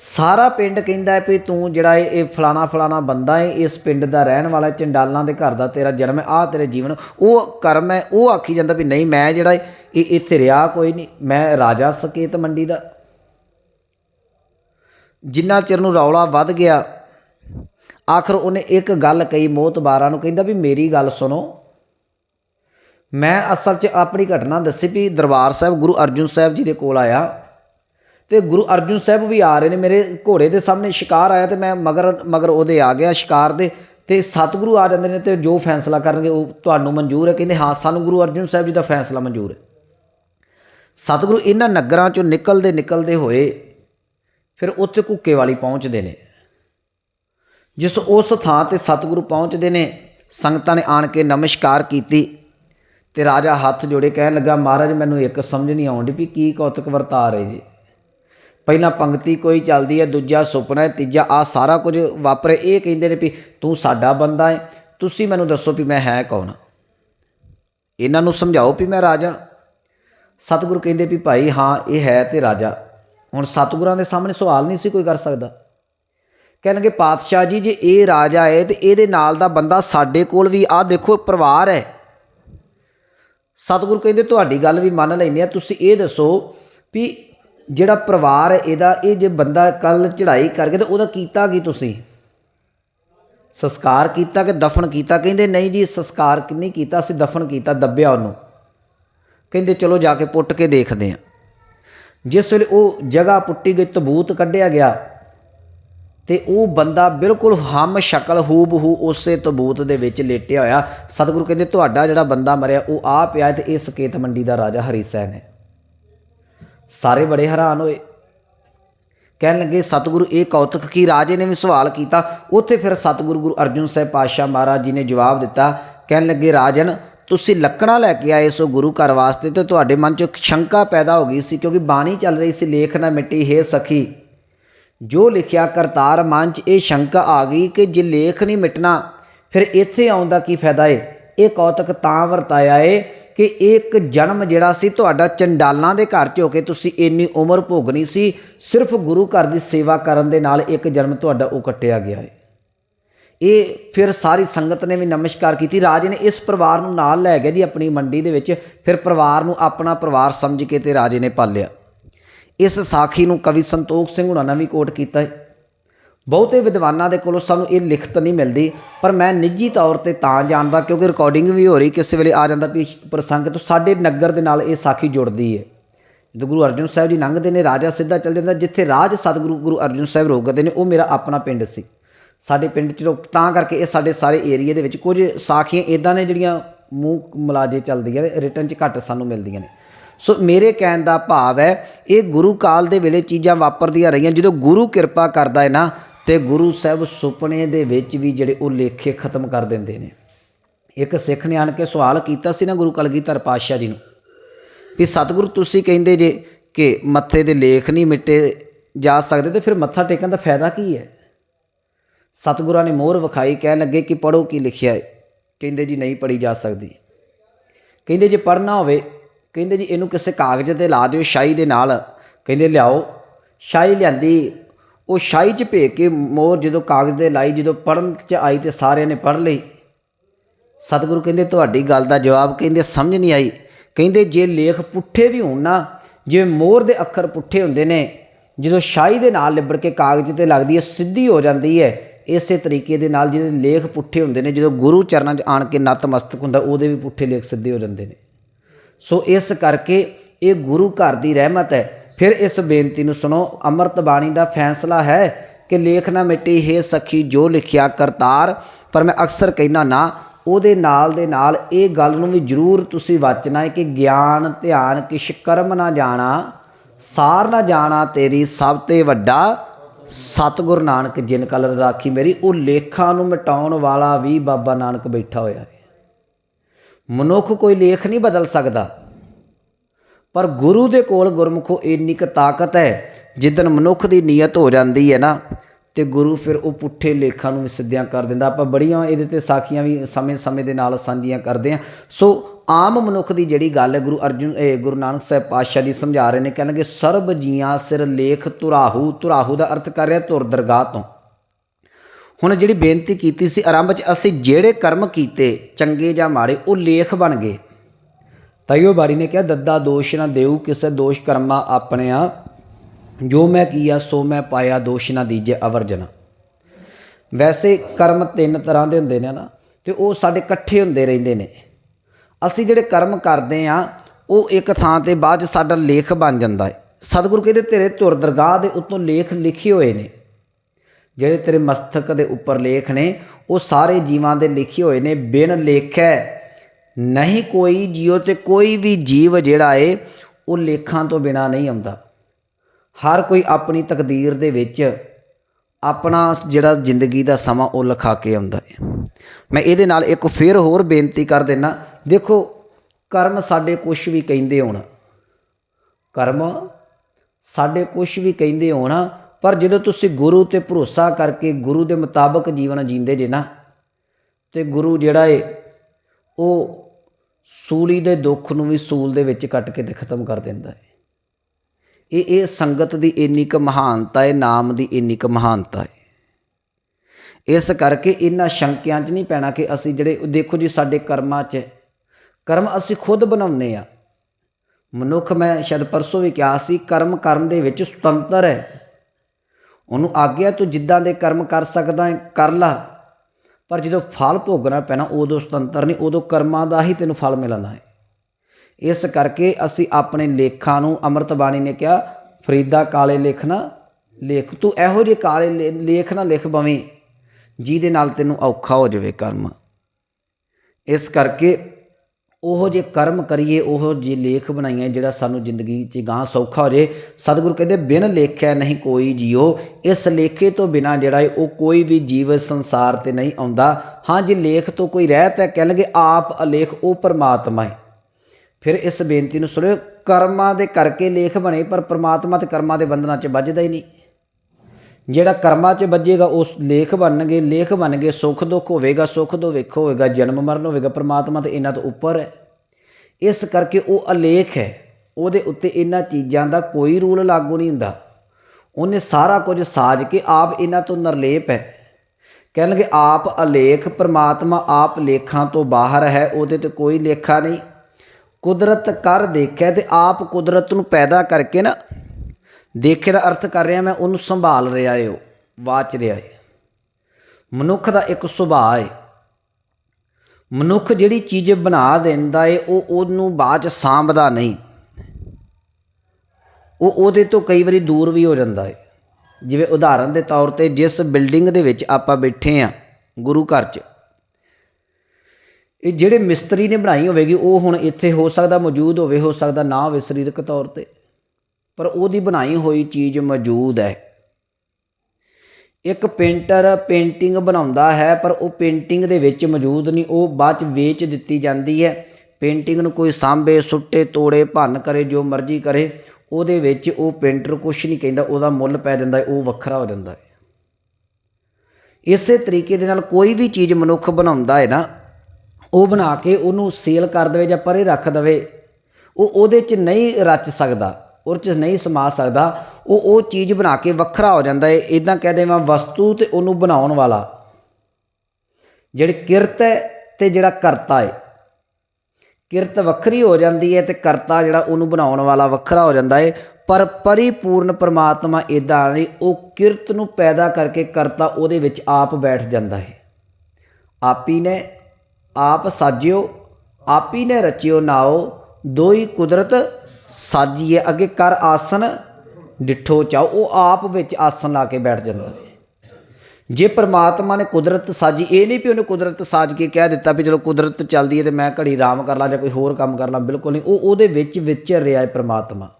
ਸਾਰਾ ਪਿੰਡ ਕਹਿੰਦਾ ਹੈ ਵੀ ਤੂੰ ਜਿਹੜਾ ਇਹ ਇਹ ਫਲਾਣਾ ਫਲਾਣਾ ਬੰਦਾ ਹੈ ਇਸ ਪਿੰਡ ਦਾ ਰਹਿਣ ਵਾਲਾ ਚੰਡਾਲਾਂ ਦੇ ਘਰ ਦਾ ਤੇਰਾ ਜਨਮ ਹੈ, ਆਹ ਤੇਰੇ ਜੀਵਨ, ਉਹ ਕਰਮ ਹੈ, ਉਹ ਆਖੀ ਜਾਂਦਾ ਵੀ ਨਹੀਂ, ਮੈਂ ਜਿਹੜਾ ਇਹ ਇੱਥੇ ਰਿਹਾ ਕੋਈ ਨਹੀਂ, ਮੈਂ ਰਾਜਾ ਸਕੇਤ ਮੰਡੀ ਦਾ। ਜਿੰਨਾ ਚਿਰ ਨੂੰ ਰੌਲਾ ਵੱਧ ਗਿਆ, ਆਖਰ ਉਹਨੇ ਇੱਕ ਗੱਲ ਕਹੀ ਮੋਤਬਾਰਾਂ ਨੂੰ, ਕਹਿੰਦਾ ਵੀ ਮੇਰੀ ਗੱਲ ਸੁਣੋ। ਮੈਂ ਅਸਲ 'ਚ ਆਪਣੀ ਘਟਨਾ ਦੱਸੀ ਵੀ ਦਰਬਾਰ ਸਾਹਿਬ ਗੁਰੂ ਅਰਜਨ ਸਾਹਿਬ ਜੀ ਦੇ ਕੋਲ ਆਇਆ। ਤੇ ਗੁਰੂ ਅਰਜਨ ਸਾਹਿਬ ਵੀ ਆ ਰਹੇ ਨੇ। ਮੇਰੇ ਘੋੜੇ ਦੇ ਸਾਹਮਣੇ ਸ਼ਿਕਾਰ ਆਇਆ ਤੇ ਮੈਂ ਮਗਰ ਮਗਰ ਉਹਦੇ ਆ ਗਿਆ ਸ਼ਿਕਾਰ ਦੇ। ਤੇ ਸਤਿਗੁਰੂ ਆ ਜਾਂਦੇ ਨੇ ਤੇ ਜੋ ਫੈਸਲਾ ਕਰਨਗੇ, ਉਹ ਤੁਹਾਨੂੰ ਮਨਜ਼ੂਰ ਹੈ। ਕਹਿੰਦੇ, ਹਾਂ, ਸਾਨੂੰ ਗੁਰੂ ਅਰਜਨ ਸਾਹਿਬ ਜੀ ਦਾ ਫੈਸਲਾ ਮਨਜ਼ੂਰ ਹੈ। ਸਤਿਗੁਰੂ ਇਹਨਾਂ ਨਗਰਾਂ ਚੋਂ ਨਿਕਲਦੇ ਨਿਕਲਦੇ ਹੋਏ ਫਿਰ ਉੱਥੇ ਕੁੱਕੇ ਵਾਲੀ ਪਹੁੰਚਦੇ ਨੇ। ਜਿਸ ਉਸ ਥਾਂ ਤੇ ਸਤਿਗੁਰੂ ਪਹੁੰਚਦੇ ਨੇ, ਸੰਗਤਾਂ ਨੇ ਆਣ ਕੇ ਨਮਸਕਾਰ ਕੀਤੀ ਤੇ ਰਾਜਾ ਹੱਥ ਜੋੜੇ ਕਹਿਣ ਲੱਗਾ, ਮਹਾਰਾਜ, ਮੈਨੂੰ ਇੱਕ ਸਮਝ ਨਹੀਂ ਆਉਂਦੀ ਵੀ ਕੀ ਕੌਤਕ ਵਰਤਾ ਰਹੇ ਜੀ? ਪਹਿਲਾਂ ਪੰਕਤੀ ਕੋਈ ਚੱਲਦੀ ਹੈ, ਦੂਜਾ ਸੁਪਨਾ ਹੈ, ਤੀਜਾ ਆ ਸਾਰਾ ਕੁਝ ਵਾਪਰੇ। ਇਹ ਕਹਿੰਦੇ ਨੇ ਵੀ ਤੂੰ ਸਾਡਾ ਬੰਦਾ ਹੈ, ਤੁਸੀਂ ਮੈਨੂੰ ਦੱਸੋ ਵੀ ਮੈਂ ਹੈ ਕੌਣ? ਇਹਨਾਂ ਨੂੰ ਸਮਝਾਓ ਵੀ ਮੈਂ ਰਾਜਾ। ਸਤਿਗੁਰੂ ਕਹਿੰਦੇ ਵੀ ਭਾਈ, ਹਾਂ, ਇਹ ਹੈ ਤੇ ਰਾਜਾ। ਹੁਣ ਸਤਿਗੁਰਾਂ ਦੇ ਸਾਹਮਣੇ ਸਵਾਲ ਨਹੀਂ ਸੀ ਕੋਈ ਕਰ ਸਕਦਾ। ਕਹਿਣਗੇ, ਪਾਤਸ਼ਾਹ ਜੀ, ਜੇ ਇਹ ਰਾਜਾ ਹੈ ਤੇ ਇਹਦੇ ਨਾਲ ਦਾ ਬੰਦਾ ਸਾਡੇ ਕੋਲ ਵੀ ਆ ਦੇਖੋ, ਪਰਿਵਾਰ ਹੈ। ਸਤਿਗੁਰੂ ਕਹਿੰਦੇ, ਤੁਹਾਡੀ ਗੱਲ ਵੀ ਮੰਨ ਲੈਂਦੇ ਆ ਤੁਸੀਂ ਇਹ ਦੱਸੋ ਵੀ ਜਿਹੜਾ ਪਰਿਵਾਰ ਹੈ ਇਹਦਾ, ਇਹ ਜੇ ਬੰਦਾ ਕੱਲ ਚੜ੍ਹਾਈ ਕਰ ਗਿਆ ਤਾਂ ਉਹਦਾ ਕੀਤਾ ਕੀ ਤੁਸੀਂ? ਸੰਸਕਾਰ ਕੀਤਾ ਕਿ ਦਫਨ ਕੀਤਾ? ਕਹਿੰਦੇ ਨਹੀਂ ਜੀ, ਸੰਸਕਾਰ ਨਹੀਂ ਕੀਤਾ? ਅਸੀਂ ਦਫਨ ਕੀਤਾ, ਦੱਬਿਆ ਉਹਨੂੰ। ਕਹਿੰਦੇ ਚਲੋ ਜਾ ਕੇ ਪੁੱਟ ਕੇ ਦੇਖਦੇ ਆ ਜਿਸ ਵੇਲੇ ਉਹ ਜਗ੍ਹਾ ਪੁੱਟੀ ਗਈ, ਤਬੂਤ ਕੱਢਿਆ ਗਿਆ ਤੇ ਉਹ ਬੰਦਾ ਬਿਲਕੁਲ ਹਮ ਸ਼ਕਲ ਹੂਬਹੂ ਉਸੇ ਤਬੂਤ ਦੇ ਵਿੱਚ ਲੇਟਿਆ ਹੋਇਆ। ਸਤਿਗੁਰੂ ਕਹਿੰਦੇ, ਤੁਹਾਡਾ ਜਿਹੜਾ ਬੰਦਾ ਮਰਿਆ, ਉਹ ਆ ਪਿਆ ਤੇ ਇਹ ਸਕੇਤ ਮੰਡੀ ਦਾ ਰਾਜਾ ਹਰੀ ਸੈਨ ਹੈ। ਸਾਰੇ ਬੜੇ ਹੈਰਾਨ ਹੋਏ। ਕਹਿਣ ਲੱਗੇ, ਸਤਿਗੁਰੂ, ਇਹ ਕੌਤਕ ਕੀ ਰਾਜੇ ਨੇ ਵੀ ਸਵਾਲ ਕੀਤਾ? ਉੱਥੇ ਫਿਰ ਸਤਿਗੁਰੂ ਗੁਰੂ ਅਰਜਨ ਸਾਹਿਬ ਪਾਤਸ਼ਾਹ ਮਹਾਰਾਜ ਜੀ ਨੇ ਜਵਾਬ ਦਿੱਤਾ। ਕਹਿਣ ਲੱਗੇ, ਰਾਜਨ, ਤੁਸੀਂ ਲੱਕੜਾਂ ਲੈ ਕੇ ਆਏ ਸੋ ਗੁਰੂ ਘਰ ਵਾਸਤੇ ਤੇ ਤੁਹਾਡੇ ਮਨ 'ਚ ਇੱਕ ਸ਼ੰਕਾ ਪੈਦਾ ਹੋ ਗਈ ਸੀ ਕਿਉਂਕਿ ਬਾਣੀ ਚੱਲ ਰਹੀ ਸੀ, ਲੇਖ ਨਾ ਮਿੱਟੀ, ਹੈ ਸਖੀ। ਜੋ ਲਿਖਿਆ ਕਰਤਾਰ ਮਨ 'ਚ ਇਹ ਸ਼ੰਕਾ ਆ ਗਈ ਕਿ ਜੇ ਲੇਖ ਨਹੀਂ ਮਿਟਣਾ, ਫਿਰ ਇੱਥੇ ਆਉਣ ਦਾ ਕੀ ਫਾਇਦਾ ਏ? ਇਹ ਕੌਤਕ ਤਾਂ ਵਰਤਾਇਆ ਏ ਕਿ ਇੱਕ ਜਨਮ ਜਿਹੜਾ ਸੀ ਤੁਹਾਡਾ ਚੰਡਾਲਾਂ ਦੇ ਘਰ 'ਚ ਹੋ ਕੇ ਤੁਸੀਂ ਇੰਨੀ ਉਮਰ ਭੋਗਣੀ ਸੀ, ਸਿਰਫ ਗੁਰੂ ਘਰ ਦੀ ਸੇਵਾ ਕਰਨ ਦੇ ਨਾਲ ਇੱਕ ਜਨਮ ਤੁਹਾਡਾ ਉਹ ਕੱਟਿਆ ਗਿਆ ਹੈ। ਇਹ ਫਿਰ ਸਾਰੀ ਸੰਗਤ ਨੇ ਵੀ ਨਮਸਕਾਰ ਕੀਤੀ। ਰਾਜੇ ਨੇ ਇਸ ਪਰਿਵਾਰ ਨੂੰ ਨਾਲ ਲੈ ਗਿਆ ਜੀ ਆਪਣੀ ਮੰਡੀ ਦੇ ਵਿੱਚ। ਫਿਰ ਪਰਿਵਾਰ ਨੂੰ ਆਪਣਾ ਪਰਿਵਾਰ ਸਮਝ ਕੇ ਤੇ ਰਾਜੇ ਨੇ ਪਾਲਿਆ। ਇਸ ਸਾਖੀ ਨੂੰ ਕਵੀ ਸੰਤੋਖ ਸਿੰਘ ਹੁਣਾਂ ਨੇ ਵੀ ਕੋਟ ਕੀਤਾ ਹੈ। ਬਹੁਤੇ ਵਿਦਵਾਨਾਂ ਦੇ ਕੋਲੋਂ ਸਾਨੂੰ ਇਹ ਲਿਖਤ ਨਹੀਂ ਮਿਲਦੀ, ਪਰ ਮੈਂ ਨਿੱਜੀ ਤੌਰ ਤੇ ਤਾਂ ਜਾਣਦਾ ਕਿਉਂਕਿ ਰਿਕਾਰਡਿੰਗ ਵੀ ਹੋ ਰਹੀ, ਕਿਸੇ ਵੇਲੇ ਆ ਜਾਂਦਾ ਵੀ ਪ੍ਰਸੰਗ ਤੋਂ ਸਾਡੇ ਨਗਰ ਦੇ ਨਾਲ ਇਹ ਸਾਖੀ ਜੁੜਦੀ ਹੈ ਜਦੋਂ ਗੁਰੂ ਅਰਜਨ ਸਾਹਿਬ ਜੀ ਲੰਘਦੇ ਨੇ, ਰਾਜਾ ਸਿੱਧਾ ਚੱਲ ਜਾਂਦਾ, ਜਿੱਥੇ ਰਾਜ ਸਤਿਗੁਰੂ ਗੁਰੂ ਅਰਜਨ ਸਾਹਿਬ ਰੋਕਦੇ ਨੇ, ਉਹ ਮੇਰਾ ਆਪਣਾ ਪਿੰਡ ਸੀ। ਸਾਡੇ ਪਿੰਡ 'ਚ ਰੁਕ- ਤਾਂ ਕਰਕੇ ਇਹ ਸਾਡੇ ਸਾਰੇ ਏਰੀਏ ਦੇ ਵਿੱਚ ਕੁਝ ਸਾਖੀਆਂ ਇਦਾਂ ਨੇ ਜਿਹੜੀਆਂ ਮੂੰਹ ਮਲਾਜੇ ਚੱਲਦੀਆਂ ਨੇ ਰਿਟਰਨ 'ਚ ਘੱਟ ਸਾਨੂੰ ਮਿਲਦੀਆਂ ਨੇ। ਸੋ ਮੇਰੇ ਕਹਿਣ ਦਾ ਭਾਵ ਹੈ, ਇਹ ਗੁਰੂ ਕਾਲ ਦੇ ਵੇਲੇ ਚੀਜ਼ਾਂ ਵਾਪਰਦੀਆਂ ਰਹੀਆਂ, ਜਦੋਂ ਗੁਰੂ ਕਿਰਪਾ ਕਰਦਾ ਹੈ ਨਾ ਤੇ ਗੁਰੂ ਸਾਹਿਬ ਸੁਪਨੇ ਦੇ ਵਿੱਚ ਵੀ ਜਿਹੜੇ ਉਹ ਲੇਖੇ ਖਤਮ ਕਰ ਦਿੰਦੇ ਨੇ। ਇੱਕ ਸਿੱਖ ਨੇ ਆਣ ਕੇ ਸਵਾਲ ਕੀਤਾ ਸੀ ਨਾ ਗੁਰੂ ਕਲਗੀਧਰ ਪਾਤਸ਼ਾਹ ਜੀ ਨੂੰ ਵੀ ਸਤਿਗੁਰੂ ਤੁਸੀਂ ਕਹਿੰਦੇ ਜੇ ਕਿ ਮੱਥੇ ਦੇ ਲੇਖ ਨਹੀਂ ਮਿਟੇ ਜਾ ਸਕਦੇ ਤੇ ਫਿਰ ਮੱਥਾ ਟੇਕਣ ਦਾ ਫਾਇਦਾ ਕੀ ਹੈ? ਸਤਿਗੁਰਾਂ ਨੇ ਮੋਹਰ ਵਿਖਾਈ, ਕਹਿਣ ਲੱਗੇ ਕਿ ਪੜੋ ਕੀ ਲਿਖਿਆ ਹੈ? ਕਹਿੰਦੇ ਜੀ ਨਹੀਂ ਪੜੀ ਜਾ ਸਕਦੀ। ਕਹਿੰਦੇ ਜੇ ਪੜਨਾ ਹੋਵੇ, ਕਹਿੰਦੇ ਜੀ ਇਹਨੂੰ ਕਿਸੇ ਕਾਗਜ਼ ਤੇ ਲਾ ਦਿਓ ਸ਼ਾਈ ਦੇ ਨਾਲ। ਕਹਿੰਦੇ ਲਿਆਓ। ਸ਼ਾਈ ਲਿਆਂਦੀ ਉਹ ਸ਼ਾਹੀ 'ਚ ਭੇਜ ਕੇ ਮੋਰ ਜਦੋਂ ਕਾਗਜ਼ ਦੇ ਲਾਈ, ਜਦੋਂ ਪੜਨ 'ਚ ਆਈ ਤੇ ਸਾਰਿਆਂ ਨੇ ਪੜ ਲਈ। ਸਤਿਗੁਰੂ ਕਹਿੰਦੇ, ਤੁਹਾਡੀ ਗੱਲ ਦਾ ਜਵਾਬ ਕਹਿੰਦੇ, ਸਮਝ ਨਹੀਂ ਆਈ। ਕਹਿੰਦੇ, ਜੇ ਲੇਖ ਪੁੱਠੇ ਵੀ ਹੋਣ ਨਾ, ਜਿਵੇਂ ਮੋਰ ਦੇ ਅੱਖਰ ਪੁੱਠੇ ਹੁੰਦੇ ਨੇ, ਜਦੋਂ ਸ਼ਾਹੀ ਦੇ ਨਾਲ ਲਿਬੜ ਕੇ ਕਾਗਜ਼ ਤੇ ਲੱਗਦੀ ਹੈ, ਸਿੱਧੀ ਹੋ ਜਾਂਦੀ ਹੈ। ਇਸੇ ਤਰੀਕੇ ਦੇ ਨਾਲ ਜਿਹੜੇ ਲੇਖ ਪੁੱਠੇ ਹੁੰਦੇ ਨੇ, ਜਦੋਂ ਗੁਰੂ ਚਰਨਾਂ 'ਚ ਆਣ ਕੇ ਨਤਮਸਤਕ ਹੁੰਦਾ, ਉਹਦੇ ਵੀ ਪੁੱਠੇ ਲੇਖ ਸਿੱਧੇ ਹੋ ਜਾਂਦੇ ਨੇ। ਸੋ ਇਸ ਕਰਕੇ ਇਹ ਗੁਰੂ ਘਰ ਦੀ ਰਹਿਮਤ ਹੈ। ਫਿਰ ਇਸ ਬੇਨਤੀ ਨੂੰ ਸੁਣੋ, ਅੰਮ੍ਰਿਤ ਬਾਣੀ ਦਾ ਫੈਸਲਾ ਹੈ ਕਿ ਲੇਖ ਨਾ ਮਿੱਟੀ, ਹੈ ਸਖੀ, ਜੋ ਲਿਖਿਆ ਕਰਤਾਰ, ਪਰ ਮੈਂ ਅਕਸਰ ਕਹਿਣਾ ਨਾ, ਉਹਦੇ ਨਾਲ ਦੇ ਨਾਲ ਇਹ ਗੱਲ ਨੂੰ ਵੀ ਜ਼ਰੂਰ ਤੁਸੀਂ ਵਾਚਣਾ ਹੈ ਕਿ ਗਿਆਨ, ਧਿਆਨ ਕਿਛ ਕਰਮ ਨਾ ਜਾਣਾ, ਸਾਰ ਨਾ ਜਾਣਾ ਤੇਰੀ ਸਭ ਤੇ ਵੱਡਾ ਸਤਿਗੁਰ ਨਾਨਕ ਜਿਨ ਕਲਰ ਰਾਖੀ ਮੇਰੀ। ਉਹ ਲੇਖਾਂ ਨੂੰ ਮਿਟਾਉਣ ਵਾਲਾ ਵੀ ਬਾਬਾ ਨਾਨਕ ਬੈਠਾ ਹੋਇਆ ਹੈ। ਮਨੁੱਖ ਕੋਈ ਲੇਖ ਨਹੀਂ ਬਦਲ ਸਕਦਾ। ਪਰ ਗੁਰੂ ਦੇ ਕੋਲ ਗੁਰਮੁਖੋ ਇੰਨੀ ਕੁ ਤਾਕਤ ਹੈ ਜਿੱਦਨ ਮਨੁੱਖ ਦੀ ਨੀਅਤ ਹੋ ਜਾਂਦੀ ਹੈ ਨਾ, ਤੇ ਗੁਰੂ ਫਿਰ ਉਹ ਪੁੱਠੇ ਲੇਖਾਂ ਨੂੰ ਵੀ ਸਿੱਧਿਆਂ ਕਰ ਦਿੰਦਾ। ਆਪਾਂ ਬੜੀਆਂ ਇਹਦੇ ਤੇ ਸਾਖੀਆਂ ਵੀ ਸਮੇਂ-ਸਮੇਂ ਦੇ ਨਾਲ ਸਾਂਝੀਆਂ ਕਰਦੇ ਆ ਸੋ ਆਮ ਮਨੁੱਖ ਦੀ ਜਿਹੜੀ ਗੱਲ ਹੈ, ਗੁਰੂ ਅਰਜਨ, ਇਹ ਗੁਰੂ ਨਾਨਕ ਸਾਹਿਬ ਪਾਤਸ਼ਾਹ ਜੀ ਸਮਝਾ ਰਹੇ ਨੇ ਕਹਿੰਦੇ ਸਰਬ ਜੀਆਂ ਸਿਰ ਲੇਖ ਤੁਰਾਹੂ ਤੁਰਾਹੂ ਦਾ ਅਰਥ ਕਰ ਰਿਹਾ ਤੁਰ ਦਰਗਾਹ ਤੋਂ। ਹੁਣ ਜਿਹੜੀ ਬੇਨਤੀ ਕੀਤੀ ਸੀ, ਆਰੰਭ 'ਚ ਅਸੀਂ ਜਿਹੜੇ ਕਰਮ ਕੀਤੇ, ਚੰਗੇ ਜਾਂ ਮਾੜੇ, ਉਹ ਲੇਖ ਬਣ ਗਏ। ਤਾਈਓ ਬਾਰੀ ਨੇ ਕਿਹਾ, ਦੱਦਾ ਦੋਸ਼ ਨਾ ਦੇਉ ਕਿਸੇ ਦੋਸ਼ ਕਰਮਾ ਆਪਣਿਆ। ਜੋ ਮੈਂ ਕੀਆ, ਸੋ ਮੈਂ ਪਾਇਆ ਦੋਸ਼ ਨਾ ਦੀਜੇ ਅਵਰਜਨਾ ਵੈਸੇ ਕਰਮ ਤਿੰਨ ਤਰ੍ਹਾਂ ਦੇ ਹੁੰਦੇ ਨੇ ਨਾ, ਤੇ ਉਹ ਸਾਡੇ ਇਕੱਠੇ ਹੁੰਦੇ ਰਹਿੰਦੇ ਨੇ। ਅਸੀਂ ਜਿਹੜੇ ਕਰਮ ਕਰਦੇ ਆ, ਉਹ ਇੱਕ ਥਾਂ ਤੇ ਬਾਅਦ 'ਚ ਸਾਡਾ ਲੇਖ ਬਣ ਜਾਂਦਾ ਹੈ ਸਤਿਗੁਰੂ ਕਹਿੰਦੇ, ਤੇਰੇ ਧੁਰ ਦਰਗਾਹ ਦੇ ਉੱਤੋਂ ਲੇਖ ਲਿਖੇ ਹੋਏ ਨੇ। ਜਿਹੜੇ ਤੇਰੇ ਮਸਤਕ ਦੇ ਉੱਪਰ ਲੇਖ ਨੇ, ਉਹ ਸਾਰੇ ਜੀਵਾਂ ਦੇ ਲਿਖੇ ਹੋਏ ਨੇ, ਬਿਨ ਲੇਖੈ। ਨਹੀਂ ਕੋਈ ਜੀਵ ਤੇ ਕੋਈ ਵੀ ਜੀਵ ਜਿਹੜਾ ਏ, ਉਹ ਲੇਖਾਂ ਤੋਂ ਬਿਨਾ ਨਹੀਂ ਆਉਂਦਾ। ਹਰ ਕੋਈ ਆਪਣੀ ਤਕਦੀਰ ਦੇ ਵਿੱਚ ਆਪਣਾ ਜਿਹੜਾ ਜ਼ਿੰਦਗੀ ਦਾ ਸਮਾਂ ਉਹ ਲਿਖਾ ਕੇ ਆਉਂਦਾ ਹੈ ਮੈਂ ਇਹਦੇ ਨਾਲ ਇੱਕ ਫਿਰ ਹੋਰ ਬੇਨਤੀ ਕਰ ਦੇਣਾ ਦੇਖੋ ਕਰਮ ਸਾਡੇ ਕੁਝ ਵੀ ਕਹਿੰਦੇ ਹੋਣ। ਕਰਮ ਸਾਡੇ ਕੁਝ ਵੀ ਕਹਿੰਦੇ ਹੋਣ, ਪਰ ਜਦੋਂ ਤੁਸੀਂ ਗੁਰੂ ਤੇ ਭਰੋਸਾ ਕਰਕੇ ਗੁਰੂ ਦੇ ਮੁਤਾਬਕ ਜੀਵਨ ਜੀਂਦੇ ਜੇ ਨਾ, ਤੇ ਗੁਰੂ ਜਿਹੜਾ ਏ, ਉਹ ਸੂਲੀ ਦੇ ਦੁੱਖ ਨੂੰ ਵੀ ਸੂਲ ਦੇ ਵਿੱਚ ਕੱਟ ਕੇ ਤੇ ਖਤਮ ਕਰ ਦਿੰਦਾ ਹੈ। ਇਹ ਇਹ ਸੰਗਤ ਦੀ ਇੰਨੀ ਕੁ ਮਹਾਨਤਾ ਹੈ, ਨਾਮ ਦੀ ਇੰਨੀ ਕੁ ਮਹਾਨਤਾ ਹੈ। ਇਸ ਕਰਕੇ ਇਹਨਾਂ ਸ਼ੰਕਿਆਂ 'ਚ ਨਹੀਂ ਪੈਣਾ ਕਿ ਅਸੀਂ ਜਿਹੜੇ, ਦੇਖੋ ਜੀ ਸਾਡੇ ਕਰਮਾਂ 'ਚ, ਕਰਮ ਅਸੀਂ ਖੁਦ ਬਣਾਉਂਦੇ ਆ ਮਨੁੱਖ ਮੈਂ ਸ਼ਾਇਦ ਪਰਸੋਂ ਵੀ ਕਿਹਾ ਸੀ, ਕਰਮ ਕਰਨ ਦੇ ਵਿੱਚ ਸੁਤੰਤਰ ਹੈ। ਉਹਨੂੰ ਆਗਿਆ ਤੂੰ ਜਿੱਦਾਂ ਦੇ ਕਰਮ ਕਰ ਸਕਦਾ ਹੈ, ਕਰ ਲਾ। ਪਰ ਜਦੋਂ ਫਲ ਭੋਗਣਾ ਪੈਣਾ, ਉਦੋਂ ਸੁਤੰਤਰ ਨਹੀਂ, ਉਦੋਂ ਕਰਮਾਂ ਦਾ ਹੀ ਤੈਨੂੰ ਫਲ ਮਿਲਣਾ ਹੈ। ਇਸ ਕਰਕੇ ਅਸੀਂ ਆਪਣੇ ਲੇਖਾਂ ਨੂੰ ਅੰਮ੍ਰਿਤ ਬਾਣੀ ਨੇ ਕਿਹਾ, ਫਰੀਦਾ ਕਾਲੇ ਲਿਖਣਾ ਲੇਖ, ਤੂੰ ਇਹੋ ਜਿਹੇ ਕਾਲੇ ਲੇ- ਲੇਖ ਨਾ ਲਿਖ ਬਵੇਂ, ਜਿਹਦੇ ਨਾਲ ਤੈਨੂੰ ਔਖਾ ਹੋ ਜਾਵੇ ਕਰਮ। ਇਸ ਕਰਕੇ ਉਹੋ ਜੇ ਕਰਮ ਕਰੀਏ, ਉਹੋ ਜੇ ਲੇਖ ਬਣਾਈਏ ਜਿਹੜਾ ਸਾਨੂੰ ਜ਼ਿੰਦਗੀ 'ਚ ਗਾਂ ਸੌਖਾ ਹੋ ਜੇ ਸਤਿਗੁਰੂ ਕਹਿੰਦੇ, ਬਿਨ ਲੇਖਿਆ ਨਹੀਂ ਕੋਈ ਜੀਓ। ਇਸ ਲੇਖੇ ਤੋਂ ਬਿਨਾ ਜਿਹੜਾ ਹੈ ਉਹ ਕੋਈ ਵੀ ਜੀਵ ਸੰਸਾਰ ਤੇ ਨਹੀਂ ਆਉਂਦਾ। ਹਾਂ, ਜੇ ਲੇਖ ਤੋਂ ਕੋਈ ਰਹਿਤ ਹੈ, ਕਹਿਣਗੇ, ਆਪ ਅਲੇਖ, ਉਹ ਪਰਮਾਤਮਾ ਹੈ ਫਿਰ ਇਸ ਬੇਨਤੀ ਨੂੰ ਸੁਣਿਓ, ਕਰਮਾਂ ਦੇ ਕਰਕੇ ਲੇਖ ਬਣੇ, ਪਰ ਪ੍ਰਮਾਤਮਾ ਤੇ ਕਰਮਾਂ ਦੇ ਬੰਧਨਾਂ 'ਚ ਵੱਜਦਾ ਹੀ ਨਹੀਂ। ਜਿਹੜਾ ਕਰਮਾਂ 'ਚ ਵੱਜੇਗਾ, ਉਸ ਲੇਖ ਬਣਨਗੇ, ਲੇਖ ਬਣ ਗਏ ਸੁੱਖ ਦੁੱਖ ਹੋਵੇਗਾ, ਸੁੱਖ ਦੁੱਖ ਵੇਖ ਹੋਵੇਗਾ, ਜਨਮ ਮਰਨ ਹੋਵੇਗਾ, ਪ੍ਰਮਾਤਮਾ ਤੇ ਇਹਨਾਂ ਤੋਂ ਉੱਪਰ ਹੈ। ਇਸ ਕਰਕੇ ਉਹ ਅਲੇਖ ਹੈ। ਉਹਦੇ ਉੱਤੇ ਇਹਨਾਂ ਚੀਜ਼ਾਂ ਦਾ ਕੋਈ ਰੂਲ ਲਾਗੂ ਨਹੀਂ ਹੁੰਦਾ। ਉਹਨੇ ਸਾਰਾ ਕੁਝ ਸਾਜ ਕੇ ਆਪ ਇਹਨਾਂ ਤੋਂ ਨਿਰਲੇਪ ਹੈ। ਕਹਿਣ ਕਹਿਣਗੇ, ਆਪ ਅਲੇਖ, ਪ੍ਰਮਾਤਮਾ ਆਪ ਲੇਖਾਂ ਤੋਂ ਬਾਹਰ ਹੈ, ਉਹਦੇ ਤੇ ਕੋਈ ਲੇਖਾ ਨਹੀਂ। ਕੁਦਰਤ ਕਰ ਦੇਖਿਆ ਤੇ ਆਪ ਕੁਦਰਤ ਨੂੰ ਪੈਦਾ ਕਰਕੇ ਨਾ ਦੇਖੇ ਦਾ ਅਰਥ ਕਰ ਰਿਹਾ ਮੈਂ ਉਹਨੂੰ ਸੰਭਾਲ ਰਿਹਾ ਏ, ਉਹ ਵਾਚ ਰਿਹਾ ਏ। ਮਨੁੱਖ ਦਾ ਇੱਕ ਸੁਭਾਅ ਏ। ਮਨੁੱਖ ਜਿਹੜੀ ਚੀਜ਼ ਬਣਾ ਦਿੰਦਾ ਏ, ਉਹ ਉਹਨੂੰ ਬਾਅਦ ਚ ਸਾਂਭਦਾ ਨਹੀਂ। ਉਹ ਉਹਦੇ ਤੋਂ ਕਈ ਵਾਰੀ ਦੂਰ ਵੀ ਹੋ ਜਾਂਦਾ ਏ। ਜਿਵੇਂ ਉਦਾਹਰਨ ਦੇ ਤੌਰ ਤੇ ਜਿਸ ਬਿਲਡਿੰਗ ਦੇ ਵਿੱਚ ਆਪਾਂ ਬੈਠੇ ਆ, ਗੁਰੂ ਘਰ 'ਚ। ਇਹ ਜਿਹੜੇ ਮਿਸਤਰੀ ਨੇ ਬਣਾਈ ਹੋਵੇਗੀ, ਉਹ ਹੁਣ ਇੱਥੇ ਹੋ ਸਕਦਾ, ਮੌਜੂਦ ਹੋਵੇ, ਹੋ ਸਕਦਾ ਨਾ ਹੋਵੇ ਸਰੀਰਕ ਤੌਰ ਤੇ। ਪਰ ਉਹਦੀ ਬਣਾਈ ਹੋਈ ਚੀਜ਼ ਮੌਜੂਦ ਹੈ। ਇੱਕ ਪੇਂਟਰ ਪੇਂਟਿੰਗ ਬਣਾਉਂਦਾ ਹੈ, ਪਰ ਉਹ ਪੇਂਟਿੰਗ ਦੇ ਵਿੱਚ ਮੌਜੂਦ ਨਹੀਂ, ਉਹ ਬਾਅਦ ਚ ਵੇਚ ਦਿੱਤੀ ਜਾਂਦੀ ਹੈ। ਪੇਂਟਿੰਗ ਨੂੰ ਕੋਈ ਸਾਂਭੇ, ਸੁੱਟੇ, ਤੋੜੇ, ਭੰਨ ਕਰੇ, ਜੋ ਮਰਜ਼ੀ ਕਰੇ, ਉਹਦੇ ਵਿੱਚ ਉਹ ਪੇਂਟਰ ਕੁਝ ਨਹੀਂ ਕਹਿੰਦਾ, ਉਹਦਾ ਮੁੱਲ ਪੈ ਜਾਂਦਾ ਉਹ ਵੱਖਰਾ ਹੋ ਜਾਂਦਾ ਹੈ। ਇਸੇ ਤਰੀਕੇ ਦੇ ਨਾਲ ਕੋਈ ਵੀ ਚੀਜ਼ ਮਨੁੱਖ ਬਣਾਉਂਦਾ ਹੈ ਨਾ, ਉਹ ਬਣਾ ਕੇ ਉਹਨੂੰ ਸੇਲ ਕਰ ਦੇਵੇ ਜਾਂ ਪਰੇ ਰੱਖ ਦੇਵੇ, ਉਹ ਉਹਦੇ 'ਚ ਨਹੀਂ ਰਚ ਸਕਦਾ। ਉਹ 'ਚ ਨਹੀਂ ਸਮਾ ਸਕਦਾ, ਉਹ ਉਹ ਚੀਜ਼ ਬਣਾ ਕੇ ਵੱਖਰਾ ਹੋ ਜਾਂਦਾ ਹੈ ਇਦਾਂ ਕਹਿ ਦੇਵਾਂ, ਵਸਤੂ ਤੇ ਉਹਨੂੰ ਬਣਾਉਣ ਵਾਲਾ। ਜਿਹੜੀ ਕਿਰਤ ਹੈ ਤੇ ਜਿਹੜਾ ਕਰਤਾ ਹੈ ਕਿਰਤ ਵੱਖਰੀ ਹੋ ਜਾਂਦੀ ਹੈ ਤੇ ਕਰਤਾ ਜਿਹੜਾ ਉਹਨੂੰ ਬਣਾਉਣ ਵਾਲਾ ਵੱਖਰਾ ਹੋ ਜਾਂਦਾ ਹੈ ਪਰ ਪਰਿਪੂਰਨ ਪ੍ਰਮਾਤਮਾ ਇਦਾਂ ਨਹੀਂ, ਉਹ ਕਿਰਤ ਨੂੰ ਪੈਦਾ ਕਰਕੇ ਕਰਤਾ ਉਹਦੇ ਵਿੱਚ ਆਪ ਬੈਠ ਜਾਂਦਾ ਹੈ ਆਪੀ ਨੇ ਆਪ ਸਾਜਿਓ, ਆਪੀ ਨੇ ਰਚਿਓ ਨਾਓ, ਦੋਈ ਕੁਦਰਤ ਸਾਜੀਏ ਅੱਗੇ ਕਰ ਆਸਨ, ਡਿਠੋ ਚਾਓ ਉਹ ਆਪ ਵਿੱਚ ਆਸਨ ਲਾ ਕੇ ਬੈਠ ਜਾਂਦਾ। ਜੇ ਪ੍ਰਮਾਤਮਾ ਨੇ ਕੁਦਰਤ ਸਾਜੀ, ਇਹ ਨਹੀਂ ਵੀ ਉਹਨੇ ਕੁਦਰਤ ਸਾਜ ਕੇ ਕਹਿ ਦਿੱਤਾ ਵੀ ਚਲੋ ਕੁਦਰਤ ਚੱਲਦੀ ਹੈ ਤੇ ਮੈਂ ਘੜੀ ਆਰਾਮ ਕਰ ਲਾਂ ਜਾਂ ਕੋਈ ਹੋਰ ਕੰਮ ਕਰ ਲਾਂ, ਬਿਲਕੁਲ ਨਹੀਂ। ਉਹ ਉਹਦੇ ਵਿੱਚ ਵਿਚਰ ਰਿਹਾ ਹੈ ਪ੍ਰਮਾਤਮਾ।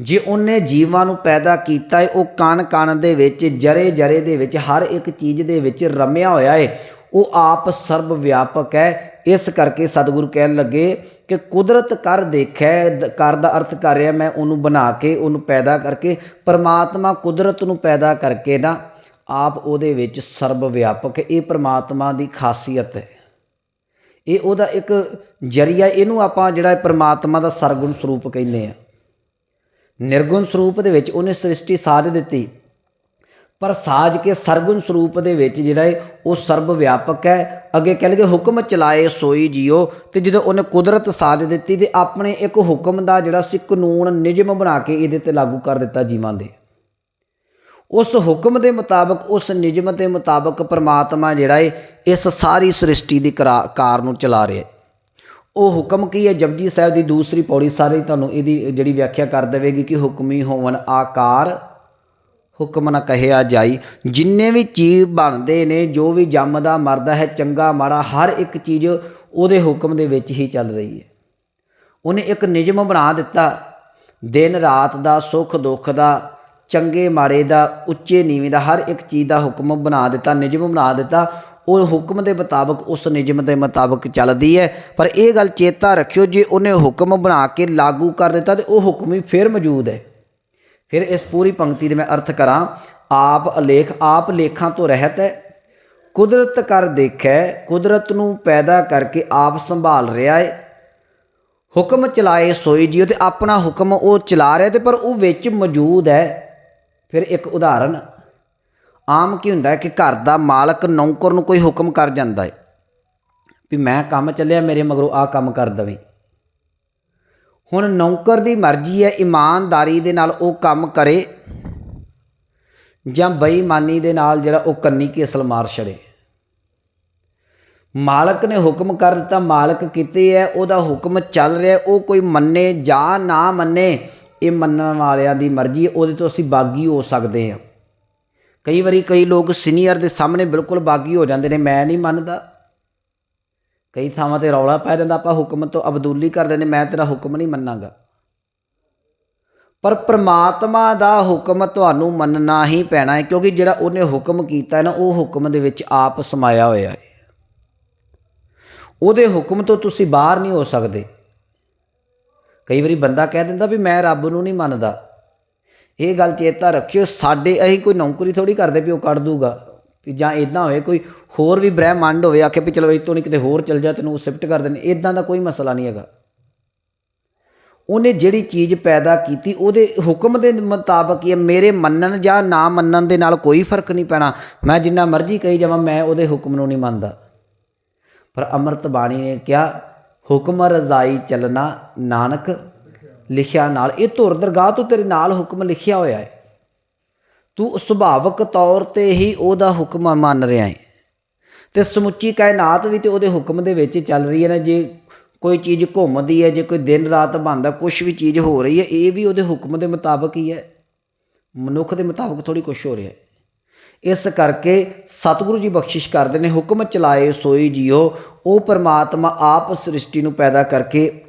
ਜੇ ਉਹਨੇ ਜੀਵਾਂ ਨੂੰ ਪੈਦਾ ਕੀਤਾ ਹੈ, ਉਹ ਕਣ ਕਣ ਦੇ ਵਿੱਚ, ਜਰੇ ਜਰੇ ਦੇ ਵਿੱਚ, ਹਰ ਇੱਕ ਚੀਜ਼ ਦੇ ਵਿੱਚ ਰਮਿਆ ਹੋਇਆ ਹੈ। ਉਹ ਆਪ ਸਰਬ ਵਿਆਪਕ ਹੈ। ਇਸ ਕਰਕੇ ਸਤਿਗੁਰੂ ਕਹਿਣ ਲੱਗੇ ਕਿ ਕੁਦਰਤ ਕਰ ਦੇਖਿਆ ਦ- ਕਰ ਦਾ ਅਰਥ ਕਰ ਰਿਹਾ ਮੈਂ ਉਹਨੂੰ ਬਣਾ ਕੇ, ਉਹਨੂੰ ਪੈਦਾ ਕਰਕੇ, ਪਰਮਾਤਮਾ ਕੁਦਰਤ ਨੂੰ ਪੈਦਾ ਕਰਕੇ ਨਾ, ਆਪ ਉਹਦੇ ਵਿੱਚ ਸਰਬ ਵਿਆਪਕ ਇਹ ਪਰਮਾਤਮਾ ਦੀ ਖਾਸੀਅਤ ਹੈ। ਇਹ ਉਹਦਾ ਇੱਕ ਜਰੀਆ, ਇਹਨੂੰ ਆਪਾਂ ਜਿਹੜਾ ਪਰਮਾਤਮਾ ਦਾ ਸਰਗੁਣ ਸਰੂਪ ਕਹਿੰਦੇ ਆ ਨਿਰਗੁਣ ਸਰੂਪ ਦੇ ਵਿੱਚ ਉਹਨੇ ਸ੍ਰਿਸ਼ਟੀ ਸਾਜ ਦਿੱਤੀ ਪਰ ਸਾਜ ਕੇ ਸਰਗੁਣ ਸਰੂਪ ਦੇ ਵਿੱਚ ਜਿਹੜਾ ਹੈ ਉਹ ਸਰਬ ਵਿਆਪਕ ਹੈ। ਅੱਗੇ ਕਹਿ ਲਗੇ ਹੁਕਮ ਚਲਾਏ ਸੋਈ ਜਿਓ, ਤੇ ਜਦੋਂ ਉਹਨੇ ਕੁਦਰਤ ਸਾਜ ਦਿੱਤੀ, ਤੇ ਆਪਣੇ ਇੱਕ ਹੁਕਮ ਦਾ ਜਿਹੜਾ ਸੀ, ਕਾਨੂੰਨ, ਨਿਯਮ ਬਣਾ ਕੇ ਇਹਦੇ ਤੇ ਲਾਗੂ ਕਰ ਦਿੱਤਾ ਜੀਵਾਂ ਦੇ। ਉਸ ਹੁਕਮ ਦੇ ਮੁਤਾਬਕ, ਉਸ ਨਿਯਮ ਦੇ ਮੁਤਾਬਕ ਪ੍ਰਮਾਤਮਾ ਜਿਹੜਾ ਹੈ ਇਸ ਸਾਰੀ ਸ੍ਰਿਸ਼ਟੀ ਦੀ ਕਰਾ- ਕਾਰ ਨੂੰ ਚਲਾ ਰਿਹਾ ਹੈ ਉਹ ਹੁਕਮ ਕੀ ਹੈ? ਜਪਜੀ ਸਾਹਿਬ ਦੀ ਦੂਸਰੀ ਪੌੜੀ ਸਾਰੇ ਤੁਹਾਨੂੰ ਇਹਦੀ ਜਿਹੜੀ ਵਿਆਖਿਆ ਕਰ ਦੇਵੇਗੀ ਕਿ ਹੁਕਮੀ ਹੋਵਨ ਆਕਾਰ ਹੁਕਮ ਨਾ ਕਹਿਆ ਜਾਈ। ਜਿੰਨੇ ਵੀ ਚੀਜ਼ ਬਣਦੇ ਨੇ, ਜੋ ਵੀ ਜੰਮਦਾ, ਮਰਦਾ ਹੈ, ਚੰਗਾ, ਮਾੜਾ, ਹਰ ਇੱਕ ਚੀਜ਼ ਉਹਦੇ ਹੁਕਮ ਦੇ ਵਿੱਚ ਹੀ ਚੱਲ ਰਹੀ ਹੈ। ਉਹਨੇ ਇੱਕ ਨਿਯਮ ਬਣਾ ਦਿੱਤਾ। ਦਿਨ ਰਾਤ ਦਾ, ਸੁੱਖ ਦੁੱਖ ਦਾ, ਚੰਗੇ, ਮਾੜੇ ਦਾ, ਉੱਚੇ, ਨੀਵੇਂ ਦਾ, ਹਰ ਇੱਕ ਚੀਜ਼ ਦਾ ਹੁਕਮ ਬਣਾ ਦਿੱਤਾ, ਨਿਯਮ ਬਣਾ ਦਿੱਤਾ। ਉਹ ਹੁਕਮ ਦੇ ਮੁਤਾਬਕ, ਉਸ ਨਿਯਮ ਦੇ ਮੁਤਾਬਕ ਚੱਲਦੀ ਹੈ। ਪਰ ਇਹ ਗੱਲ ਚੇਤਾ ਰੱਖਿਓ, ਜੇ ਉਹਨੇ ਹੁਕਮ ਬਣਾ ਕੇ ਲਾਗੂ ਕਰ ਦਿੱਤਾ, ਤੇ ਉਹ ਹੁਕਮ ਹੀ ਫਿਰ ਮੌਜੂਦ ਹੈ। ਫਿਰ ਇਸ ਪੂਰੀ ਪੰਕਤੀ ਦੇ ਮੈਂ ਅਰਥ ਕਰਾਂ, ਆਪ ਅਲੇਖ ਆਪ ਲੇਖਾਂ ਤੋਂ ਰਹਿਤ ਹੈ। ਕੁਦਰਤ ਕਰ ਦੇਖੈ, ਕੁਦਰਤ ਨੂੰ ਪੈਦਾ ਕਰਕੇ ਆਪ ਸੰਭਾਲ ਰਿਹਾ ਹੈ ਹੁਕਮ ਚਲਾਏ ਸੋਈ ਜੀਓ ਤੇ ਆਪਣਾ ਹੁਕਮ ਉਹ ਚਲਾ ਰਿਹਾ ਤੇ ਪਰ ਉਹ ਵਿੱਚ ਮੌਜੂਦ ਹੈ। ਫਿਰ ਇੱਕ ਉਦਾਹਰਨ, ਆਮ ਕੀ ਹੁੰਦਾ ਹੈ ਕਿ ਘਰ ਦਾ ਮਾਲਕ ਨੌਕਰ ਨੂੰ ਕੋਈ ਹੁਕਮ ਕਰ ਜਾਂਦਾ ਹੈ ਵੀ ਮੈਂ ਕੰਮ ਚੱਲਿਆ, ਮੇਰੇ ਮਗਰੋਂ ਆ ਕੰਮ ਕਰ ਦਵੇਂ। ਹੁਣ ਨੌਕਰ ਦੀ ਮਰਜ਼ੀ ਹੈ, ਇਮਾਨਦਾਰੀ ਦੇ ਨਾਲ ਉਹ ਕੰਮ ਕਰੇ ਜਾਂ ਬੇਈਮਾਨੀ ਦੇ ਨਾਲ ਜਿਹੜਾ ਉਹ ਕੰਨੀ ਕੀ ਅਸਲ ਮਾਰ ਛੜੇ ਮਾਲਕ ਨੇ ਹੁਕਮ ਕਰ ਦਿੱਤਾ, ਮਾਲਕ ਕਿਤੇ ਹੈ, ਉਹਦਾ ਹੁਕਮ ਚੱਲ ਰਿਹਾ, ਉਹ ਕੋਈ ਮੰਨੇ ਜਾਂ ਨਾ ਮੰਨੇ, ਇਹ ਮੰਨਣ ਵਾਲਿਆਂ ਦੀ ਮਰਜ਼ੀ ਹੈ, ਉਹਦੇ ਤੋਂ ਅਸੀਂ ਬਾਗੀ ਹੋ ਸਕਦੇ ਹਾਂ। ਕਈ ਵਾਰੀ ਕਈ ਲੋਕ ਸੀਨੀਅਰ ਦੇ ਸਾਹਮਣੇ ਬਿਲਕੁਲ ਬਾਗੀ ਹੋ ਜਾਂਦੇ ਨੇ, ਮੈਂ ਨਹੀਂ ਮੰਨਦਾ। ਕਈ ਥਾਵਾਂ ਤੇ ਰੌਲਾ ਪੈ ਜਾਂਦਾ, ਆਪਾਂ ਹੁਕਮ ਤੋਂ ਅਬਦੂਲੀ ਕਰਦੇ ਨੇ ਮੈਂ ਤੇਰਾ ਹੁਕਮ ਨਹੀਂ ਮੰਨਾਂਗਾ। ਪਰ ਪ੍ਰਮਾਤਮਾ ਦਾ ਹੁਕਮ ਤੁਹਾਨੂੰ ਮੰਨਣਾ ਹੀ ਪੈਣਾ ਹੈ, ਕਿਉਂਕਿ ਜਿਹੜਾ ਉਹਨੇ ਹੁਕਮ ਕੀਤਾ ਨਾ, ਉਹ ਹੁਕਮ ਦੇ ਵਿੱਚ ਆਪ ਸਮਾਇਆ ਹੋਇਆ ਹੈ। ਉਹਦੇ ਹੁਕਮ ਤੋਂ ਤੁਸੀਂ ਬਾਹਰ ਨਹੀਂ ਹੋ ਸਕਦੇ। ਕਈ ਵਾਰੀ ਬੰਦਾ ਕਹਿ ਦਿੰਦਾ ਵੀ ਮੈਂ ਰੱਬ ਨੂੰ ਨਹੀਂ ਮੰਨਦਾ। ਇਹ ਗੱਲ ਚੇਤਾ ਰੱਖਿਓ, ਸਾਡੇ ਅਸੀਂ ਕੋਈ ਨੌਕਰੀ ਥੋੜੀ ਕਰਦੇ ਵੀ ਉਹ ਕੱਢ ਦੂਗਾ। ਵੀ ਜਾਂ ਇੱਦਾਂ ਹੋਏ ਕੋਈ ਹੋਰ ਵੀ ਬ੍ਰਹਿਮੰਡ ਹੋਵੇ, ਆਖੇ ਵੀ ਚਲੋ ਇਹ ਤੋਂ ਨਹੀਂ ਕਿਤੇ ਹੋਰ ਚਲ ਜਾ, ਤੈਨੂੰ ਸ਼ਿਫਟ ਕਰ ਦੇਣੇ ਇੱਦਾਂ ਦਾ ਕੋਈ ਮਸਲਾ ਨਹੀਂ ਹੈਗਾ। ਉਹਨੇ ਜਿਹੜੀ ਚੀਜ਼ ਪੈਦਾ ਕੀਤੀ, ਉਹਦੇ ਹੁਕਮ ਦੇ ਮੁਤਾਬਕ ਹੀ ਮੇਰੇ ਮੰਨਣ ਜਾਂ ਨਾ ਮੰਨਣ ਦੇ ਨਾਲ ਕੋਈ ਫ਼ਰਕ ਨਹੀਂ ਪੈਣਾ। ਮੈਂ ਜਿੰਨਾ ਮਰਜ਼ੀ ਕਹੀ ਜਾਵਾਂ, ਮੈਂ ਉਹਦੇ ਹੁਕਮ ਨੂੰ ਨਹੀਂ ਮੰਨਦਾ। ਪਰ ਅੰਮ੍ਰਿਤ ਬਾਣੀ ਨੇ ਕਿਹਾ, ਹੁਕਮ ਰਜ਼ਾਈ ਚੱਲਣਾ, ਨਾਨਕ ਲਿਖਿਆ ਨਾਲ। ਇਹ ਧੁਰ ਦਰਗਾਹ ਤੋਂ ਤੇਰੇ ਨਾਲ ਹੁਕਮ ਲਿਖਿਆ ਹੋਇਆ ਹੈ। ਤੂੰ ਸੁਭਾਵਕ ਤੌਰ ਤੇ ਹੀ ਉਹਦਾ ਹੁਕਮ ਮੰਨ ਰਿਹਾ ਹੈ ਤੇ ਸਮੁੱਚੀ ਕਾਇਨਾਤ ਵੀ ਤੇ ਉਹਦੇ ਹੁਕਮ ਦੇ ਵਿੱਚ ਚੱਲ ਰਹੀ ਹੈ ਨਾ, ਜੇ ਕੋਈ ਚੀਜ਼ ਘੁੰਮਦੀ ਹੈ, ਜੇ ਕੋਈ ਦਿਨ ਰਾਤ ਬਣਦਾ ਕੁਝ ਵੀ ਚੀਜ਼ ਹੋ ਰਹੀ ਹੈ, ਇਹ ਵੀ ਉਹਦੇ ਹੁਕਮ ਦੇ ਮੁਤਾਬਕ ਹੀ ਹੈ। ਮਨੁੱਖ ਦੇ ਮੁਤਾਬਕ ਥੋੜੀ ਕੁਝ ਹੋ ਰਿਹਾ ਹੈ। ਇਸ ਕਰਕੇ ਸਤਿਗੁਰੂ ਜੀ ਬਖਸ਼ਿਸ਼ ਕਰਦੇ ਨੇ, ਹੁਕਮ ਚਲਾਏ, ਸੋਈ ਜੀਓ, ਉਹ ਪਰਮਾਤਮਾ ਆਪ ਸ੍ਰਿਸ਼ਟੀ ਨੂੰ ਪੈਦਾ ਕਰਕੇ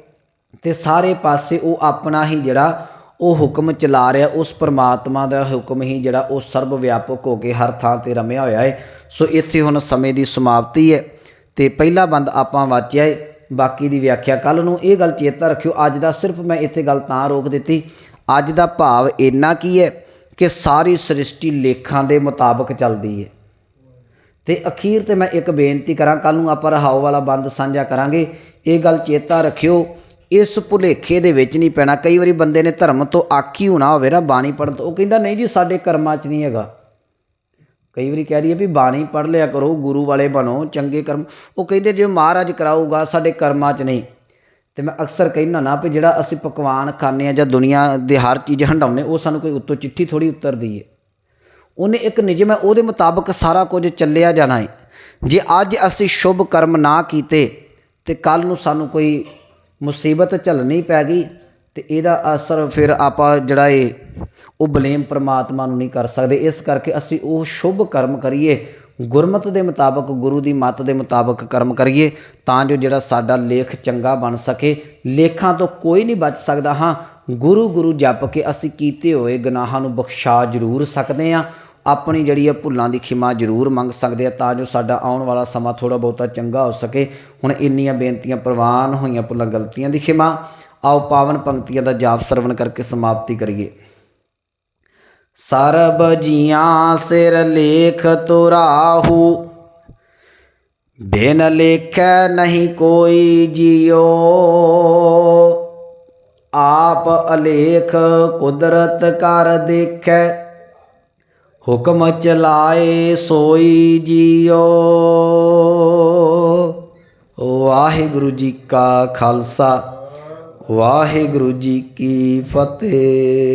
ਤੇ ਸਾਰੇ ਪਾਸੇ ਉਹ ਆਪਣਾ ਹੀ ਜਿਹੜਾ ਉਹ ਹੁਕਮ ਚਲਾ ਰਿਹਾ, ਉਸ ਪਰਮਾਤਮਾ ਦਾ ਹੁਕਮ ਹੀ ਜਿਹੜਾ ਉਹ ਸਰਬ ਵਿਆਪਕ ਹੋ ਕੇ ਹਰ ਥਾਂ ਤੇ ਰਮਿਆ ਹੋਇਆ ਹੈ ਸੋ ਇੱਥੇ ਹੁਣ ਸਮੇਂ ਦੀ ਸਮਾਪਤੀ ਹੈ ਤੇ ਪਹਿਲਾ ਬੰਦ ਆਪਾਂ ਵਾਚਿਆ ਹੈ ਬਾਕੀ ਦੀ ਵਿਆਖਿਆ ਕੱਲ ਨੂੰ। ਇਹ ਗੱਲ ਚੇਤਾ ਰੱਖਿਓ, ਅੱਜ ਦਾ ਸਿਰਫ ਮੈਂ ਇੱਥੇ ਗੱਲ ਤਾਂ ਰੋਕ ਦਿੱਤੀ। ਅੱਜ ਦਾ ਭਾਵ ਇੰਨਾ ਕੀ ਹੈ ਕਿ ਸਾਰੀ ਸ੍ਰਿਸ਼ਟੀ ਲੇਖਾਂ ਦੇ ਮੁਤਾਬਕ ਚੱਲਦੀ ਹੈ ਤੇ ਅਖੀਰ ਤੇ ਮੈਂ ਇੱਕ ਬੇਨਤੀ ਕਰਾਂ, ਕੱਲ ਨੂੰ ਆਪਾਂ ਰਹਾਓ ਵਾਲਾ ਬੰਦ ਸਾਂਝਾ ਕਰਾਂਗੇ। ਇਹ ਗੱਲ ਚੇਤਾ ਰੱਖਿਓ ਇਸ ਭੁਲੇਖੇ ਦੇ ਵਿੱਚ ਨਹੀਂ ਪੈਣਾ। ਕਈ ਵਾਰੀ ਬੰਦੇ ਨੇ ਧਰਮ ਤੋਂ ਆਖੀ ਹੋਣਾ ਹੋਵੇ ਨਾ, ਬਾਣੀ ਪੜ੍ਹਨ ਤੋਂ, ਉਹ ਕਹਿੰਦਾ, ਨਹੀਂ ਜੀ, ਸਾਡੇ ਕਰਮਾਂ 'ਚ ਨਹੀਂ ਹੈਗਾ। ਕਈ ਵਾਰੀ ਕਹਿ ਦਈਏ ਵੀ ਬਾਣੀ ਪੜ੍ਹ ਲਿਆ ਕਰੋ, ਗੁਰੂ ਵਾਲੇ ਬਣੋ, ਚੰਗੇ ਕਰਮ। ਉਹ ਕਹਿੰਦੇ, ਜੇ ਮਹਾਰਾਜ ਕਰਾਊਗਾ, ਸਾਡੇ ਕਰਮਾਂ 'ਚ ਨਹੀਂ। ਤੇ ਮੈਂ ਅਕਸਰ ਕਹਿੰਦਾ ਨਾ ਵੀ ਜਿਹੜਾ ਅਸੀਂ ਪਕਵਾਨ ਖਾਂਦੇ ਆ ਜਾਂ ਦੁਨੀਆ ਦੇ ਹਰ ਚੀਜ਼ ਹੰਡਾਉਂਦੇ ਉਹ ਸਾਨੂੰ ਕੋਈ ਉੱਤੋਂ ਚਿੱਠੀ ਥੋੜੀ ਉਤਰਦੀ ਹੈ ਉਹਨੇ ਇੱਕ ਨਿਯਮ ਹੈ, ਉਹਦੇ ਮੁਤਾਬਕ ਸਾਰਾ ਕੁਝ ਚੱਲਿਆ ਜਾਣਾ ਹੈ। ਜੇ ਅੱਜ ਅਸੀਂ ਸ਼ੁਭ ਕਰਮ ਨਾ ਕੀਤੇ, ਤੇ ਕੱਲ ਨੂੰ ਸਾਨੂੰ ਕੋਈ ਮੁਸੀਬਤ ਝੱਲਣੀ ਪੈ ਗਈ ਤੇ ਇਹਦਾ ਅਸਰ ਫਿਰ ਆਪਾਂ ਜਿਹੜਾ ਇਹ, ਉਹ ਬਲੇਮ ਪ੍ਰਮਾਤਮਾ ਨੂੰ ਨਹੀਂ ਕਰ ਸਕਦੇ। ਇਸ ਕਰਕੇ ਅਸੀਂ ਉਹ ਸ਼ੁਭ ਕਰਮ ਕਰੀਏ। ਗੁਰਮਤ ਦੇ ਮੁਤਾਬਕ, ਗੁਰੂ ਦੀ ਮੱਤ ਦੇ ਮੁਤਾਬਕ ਕਰਮ ਕਰੀਏ ਤਾਂ ਜੋ ਜਿਹੜਾ ਸਾਡਾ ਲੇਖ ਚੰਗਾ ਬਣ ਸਕੇ। ਲੇਖਾਂ ਤੋਂ ਕੋਈ ਨਹੀਂ ਬਚ ਸਕਦਾ। ਹਾਂ ਗੁਰੂ ਗੁਰੂ ਜਪ ਕੇ ਅਸੀਂ ਕੀਤੇ ਹੋਏ ਗੁਨਾਹਾਂ ਨੂੰ ਬਖਸ਼ਾ ਜ਼ਰੂਰ ਸਕਦੇ ਹਾਂ। ਆਪਣੀ ਜਿਹੜੀ ਆ ਭੁੱਲਾਂ ਦੀ ਖਿਮਾ ਜ਼ਰੂਰ ਮੰਗ ਸਕਦੇ ਆ ਤਾਂ ਜੋ ਸਾਡਾ ਆਉਣ ਵਾਲਾ ਸਮਾਂ ਥੋੜਾ ਬਹੁਤਾ ਚੰਗਾ ਹੋ ਸਕੇ। ਹੁਣ ਇੰਨੀਆਂ ਬੇਨਤੀਆਂ ਪ੍ਰਵਾਨ ਹੋਈਆਂ ਭੁੱਲਾਂ ਗਲਤੀਆਂ ਦੀ ਖਿਮਾ। ਆਓ ਪਾਵਨ ਪੰਕਤੀਆਂ ਦਾ ਜਾਪ ਸਰਵਣ ਕਰਕੇ ਸਮਾਪਤੀ ਕਰੀਏ। ਸਰਬ ਜੀਆਂ ਸਿਰ ਲੇਖ ਤੁਰਾਹੂ, ਬਿਨ ਲੇਖੈ ਨਹੀਂ ਕੋਈ ਜਿਉ ਆਪ ਅਲੇਖ ਕੁਦਰਤ ਕਰ ਦੇਖੈ ਹੁਕਮ ਚਲਾਏ ਸੋਈ ਜੀਓ। ਵਾਹਿਗੁਰੂ ਜੀ ਕਾ ਖਾਲਸਾ ਵਾਹਿਗੁਰੂ ਜੀ ਕੀ ਫਤਿਹ।